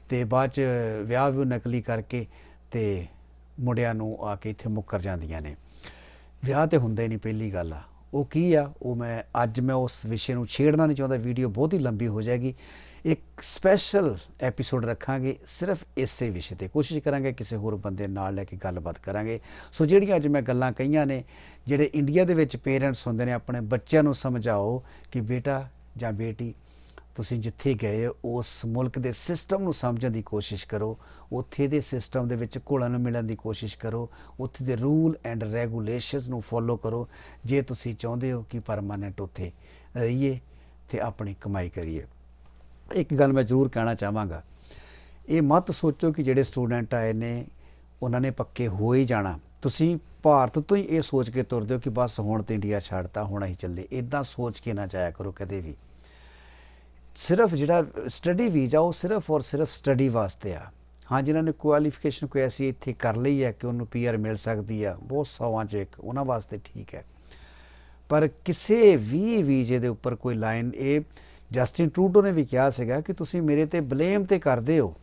ਤੇ ਬਾਅਦ ਚ ਵਿਆਹ ਵੀ ਨਕਲੀ ਕਰਕੇ ਤੇ ਮੁੰਡਿਆਂ ਨੂੰ ਆ ਕੇ ਇੱਥੇ ਮੁੱਕਰ ਜਾਂਦੀਆਂ ਨੇ। ਵਿਆਹ ਤੇ ਹੁੰਦੇ ਹੀ ਨਹੀਂ ਪਹਿਲੀ ਗੱਲ ਆ। ਉਹ ਕੀ ਆ? ਉਹ ਮੈਂ, ਅੱਜ ਮੈਂ ਉਸ ਵਿਸ਼ੇ ਨੂੰ ਛੇੜਨਾ ਨਹੀਂ ਚਾਹੁੰਦਾ, ਵੀਡੀਓ ਬਹੁਤ ਹੀ ਲੰਬੀ ਹੋ ਜਾਏਗੀ। ਇੱਕ ਸਪੈਸ਼ਲ ਐਪੀਸੋਡ ਰੱਖਾਂਗੇ ਸਿਰਫ ਇਸੇ ਵਿਸ਼ੇ ਤੇ। ਕੋਸ਼ਿਸ਼ ਕਰਾਂਗੇ ਕਿਸੇ ਹੋਰ ਬੰਦੇ ਨਾਲ ਲੈ ਕੇ ਗੱਲਬਾਤ ਕਰਾਂਗੇ। ਸੋ ਜਿਹੜੀਆਂ ਅੱਜ ਮੈਂ ਗੱਲਾਂ ਕਹੀਆਂ ਨੇ, ਜਿਹੜੇ ਇੰਡੀਆ ਦੇ ਵਿੱਚ ਪੇਰੈਂਟਸ ਹੁੰਦੇ ਨੇ, ਆਪਣੇ ਬੱਚਿਆਂ ਨੂੰ ਸਮਝਾਓ ਕਿ ਬੇਟਾ ਜਾਂ ਬੇਟੀ, ਤੁਸੀਂ ਜਿੱਥੇ ਗਏ ਹੋ ਉਸ ਮੁਲਕ ਦੇ ਸਿਸਟਮ ਨੂੰ ਸਮਝਣ ਦੀ ਕੋਸ਼ਿਸ਼ ਕਰੋ। ਉੱਥੇ ਦੇ ਸਿਸਟਮ ਦੇ ਵਿੱਚ ਘੁਲਣ ਮਿਲਣ ਦੀ ਕੋਸ਼ਿਸ਼ ਕਰੋ। ਉੱਥੇ ਦੇ ਰੂਲ ਐਂਡ ਰੈਗੂਲੇਸ਼ਨਸ ਨੂੰ ਫੋਲੋ ਕਰੋ। ਜੇ ਤੁਸੀਂ ਚਾਹੁੰਦੇ ਹੋ ਕਿ ਪਰਮਾਨੈਂਟ ਉੱਥੇ ਰਹੀਏ ਤੇ ਆਪਣੀ ਕਮਾਈ ਕਰੀਏ। ਇੱਕ ਗੱਲ ਮੈਂ ਜ਼ਰੂਰ ਕਹਿਣਾ ਚਾਹਾਂਗਾ। ਇਹ ਮਤ ਸੋਚੋ ਕਿ ਜਿਹੜੇ ਸਟੂਡੈਂਟ ਆਏ ਨੇ, ਉਹਨਾਂ ਨੇ ਪੱਕੇ ਹੋ ਹੀ ਜਾਣਾ। ਤੁਸੀਂ ਭਾਰਤ ਤੋਂ ਹੀ ਇਹ ਸੋਚ ਕੇ ਤੁਰਦੇ ਹੋ ਕਿ ਬਸ ਹੁਣ ਤੇ ਇੰਡੀਆ ਛੱਡਤਾ, ਹੁਣ ਹੀ ਚੱਲੇ। ਇਦਾਂ ਸੋਚ ਕੇ ਨਾ ਜਾਇਆ ਕਰੋ ਕਦੇ ਵੀ। ਸਿਰਫ ਜਿਹੜਾ ਸਟੱਡੀ ਵੀਜ਼ਾ ਉਹ ਸਿਰਫ ਔਰ ਸਿਰਫ ਸਟੱਡੀ ਵਾਸਤੇ ਆ। ਹਾਂ, ਜਿਨ੍ਹਾਂ ਨੇ ਕੁਆਲੀਫਿਕੇਸ਼ਨ ਕੋਈ ਐਸੀ ਇੱਥੇ ਕਰ ਲਈ ਹੈ ਕਿ ਉਹਨੂੰ ਪੀਆਰ ਮਿਲ ਸਕਦੀ ਆ, ਬਹੁਤ ਸੌਆਂ ਚ ਇੱਕ, ਉਹਨਾਂ ਵਾਸਤੇ ਠੀਕ ਹੈ। ਪਰ ਕਿਸੇ ਵੀ ਵੀਜ਼ੇ ਦੇ ਉੱਪਰ ਕੋਈ ਲਾਈਨ ਇਹ ਜਸਟਿਨ ਟਰੂਡੋ ਨੇ ਵੀ ਕਿਹਾ ਸੀਗਾ ਕਿ ਤੁਸੀਂ ਮੇਰੇ ਤੇ ਬਲੇਮ ਤੇ ਕਰਦੇ ਹੋ,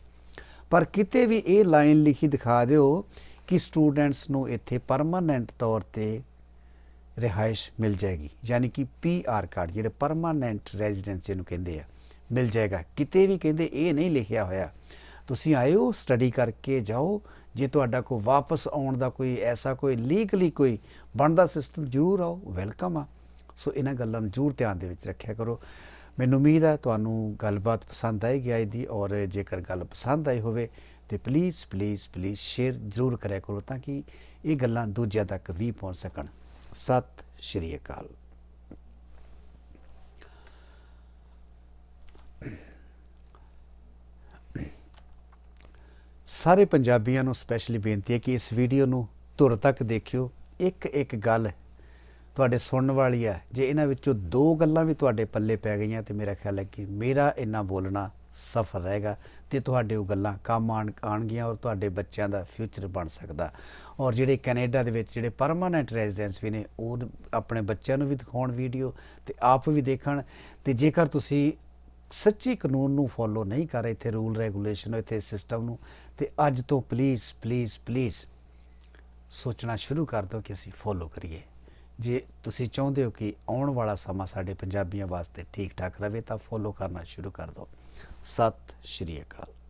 ਪਰ ਕਿਤੇ ਵੀ ਇਹ ਲਾਈਨ ਲਿਖੀ ਦਿਖਾ ਦਿਓ ਕਿ ਸਟੂਡੈਂਟਸ ਨੂੰ ਇੱਥੇ ਪਰਮਾਨੈਂਟ ਤੌਰ ਤੇ ਰਿਹਾਇਸ਼ ਮਿਲ ਜਾਏਗੀ, ਯਾਨੀ ਕਿ ਪੀਆਰ ਕਾਰਡ ਜਿਹੜੇ ਪਰਮਾਨੈਂਟ ਰੈਜ਼ੀਡੈਂਸ ਜਿਹਨੂੰ ਕਹਿੰਦੇ ਆ, ਮਿਲ ਜਾਏਗਾ। ਕਿਤੇ ਵੀ ਕਹਿੰਦੇ ਇਹ ਨਹੀਂ ਲਿਖਿਆ ਹੋਇਆ, ਤੁਸੀਂ ਆਇਓ ਸਟੱਡੀ ਕਰਕੇ ਜਾਓ, ਜੇ ਤੁਹਾਡਾ ਕੋਈ ਵਾਪਸ ਆਉਣ ਦਾ ਕੋਈ ਐਸਾ ਕੋਈ ਲੀਗਲੀ ਕੋਈ ਬਣਦਾ ਸਿਸਟਮ ਜ਼ਰੂਰ ਆਓ ਵੈਲਕਮ ਆ। ਸੋ ਇਹਨਾਂ ਗੱਲਾਂ ਨੂੰ ਜ਼ਰੂਰ ਧਿਆਨ ਦੇ ਵਿੱਚ ਰੱਖਿਆ ਕਰੋ। ਮੈਨੂੰ ਉਮੀਦ ਹੈ ਤੁਹਾਨੂੰ ਗੱਲਬਾਤ ਪਸੰਦ ਆਏਗੀ ਅੱਜ ਦੀ ਔਰ ਜੇਕਰ ਗੱਲ ਪਸੰਦ ਆਈ ਹੋਵੇ ਤੇ ਪਲੀਜ਼ ਪਲੀਜ਼ ਪਲੀਜ਼ ਸ਼ੇਅਰ ਜ਼ਰੂਰ ਕਰਿਆ ਕਰੋ ਤਾਂ ਕਿ ਇਹ ਗੱਲਾਂ ਦੂਜਿਆਂ ਤੱਕ ਵੀ ਪਹੁੰਚ ਸਕਣ। ਸਤਿ ਸ਼੍ਰੀ ਅਕਾਲ। ਸਾਰੇ ਪੰਜਾਬੀਆਂ ਨੂੰ ਸਪੈਸ਼ਲੀ ਬੇਨਤੀ ਹੈ ਕਿ ਇਸ ਵੀਡੀਓ ਨੂੰ ਧੁਰ ਤੱਕ ਦੇਖਿਓ। ਇੱਕ ਇੱਕ ਗੱਲ ਤੁਹਾਡੇ ਸੁਣਨ ਵਾਲੀ ਹੈ। ਜੇ ਇਹਨਾਂ ਵਿੱਚੋਂ ਦੋ ਗੱਲਾਂ ਵੀ ਤੁਹਾਡੇ ਪੱਲੇ ਪੈ ਗਈਆਂ ਤੇ ਮੇਰਾ ਖਿਆਲ ਹੈ ਕਿ ਮੇਰਾ ਇੰਨਾ ਬੋਲਣਾ ਸਫਲ ਰਹੇਗਾ ਤੇ ਤੁਹਾਡੇ ਉਹ ਗੱਲਾਂ ਕੰਮ ਆਣ, ਆਣਗੀਆਂ ਔਰ ਤੁਹਾਡੇ ਬੱਚਿਆਂ ਦਾ ਫਿਊਚਰ ਬਣ ਸਕਦਾ। ਔਰ ਜਿਹੜੇ ਕੈਨੇਡਾ ਦੇ ਵਿੱਚ ਜਿਹੜੇ ਪਰਮਾਨੈਂਟ ਰੈਜ਼ੀਡੈਂਟਸ ਵੀ ਨੇ, ਉਹ ਆਪਣੇ ਬੱਚਿਆਂ ਨੂੰ ਵੀ ਦਿਖਾਉਣ ਵੀਡੀਓ ਤੇ ਆਪ ਵੀ ਦੇਖਣ। ਤੇ ਜੇਕਰ ਤੁਸੀਂ ਸੱਚੀ ਕਾਨੂੰਨ ਨੂੰ ਫੋਲੋ ਨਹੀਂ ਕਰ ਰਹੇ, ਇੱਥੇ ਰੂਲ ਰੈਗੂਲੇਸ਼ਨ ਇੱਥੇ ਸਿਸਟਮ ਨੂੰ, ਤੇ ਅੱਜ ਤੋਂ ਪਲੀਜ਼ ਪਲੀਜ਼ ਪਲੀਜ਼ ਸੋਚਣਾ ਸ਼ੁਰੂ ਕਰ ਦਿਓ ਕਿ ਅਸੀਂ ਫੋਲੋ ਕਰੀਏ। ਜੇ ਤੁਸੀਂ ਚਾਹੁੰਦੇ ਹੋ ਕਿ ਆਉਣ ਵਾਲਾ ਸਮਾਂ ਸਾਡੇ ਪੰਜਾਬੀਆਂ ਵਾਸਤੇ ਠੀਕ ਠਾਕ ਰਹੇ, ਤਾਂ ਫੋਲੋ ਕਰਨਾ ਸ਼ੁਰੂ ਕਰ ਦਿਓ। ਸਤਿ ਸ਼੍ਰੀ ਅਕਾਲ।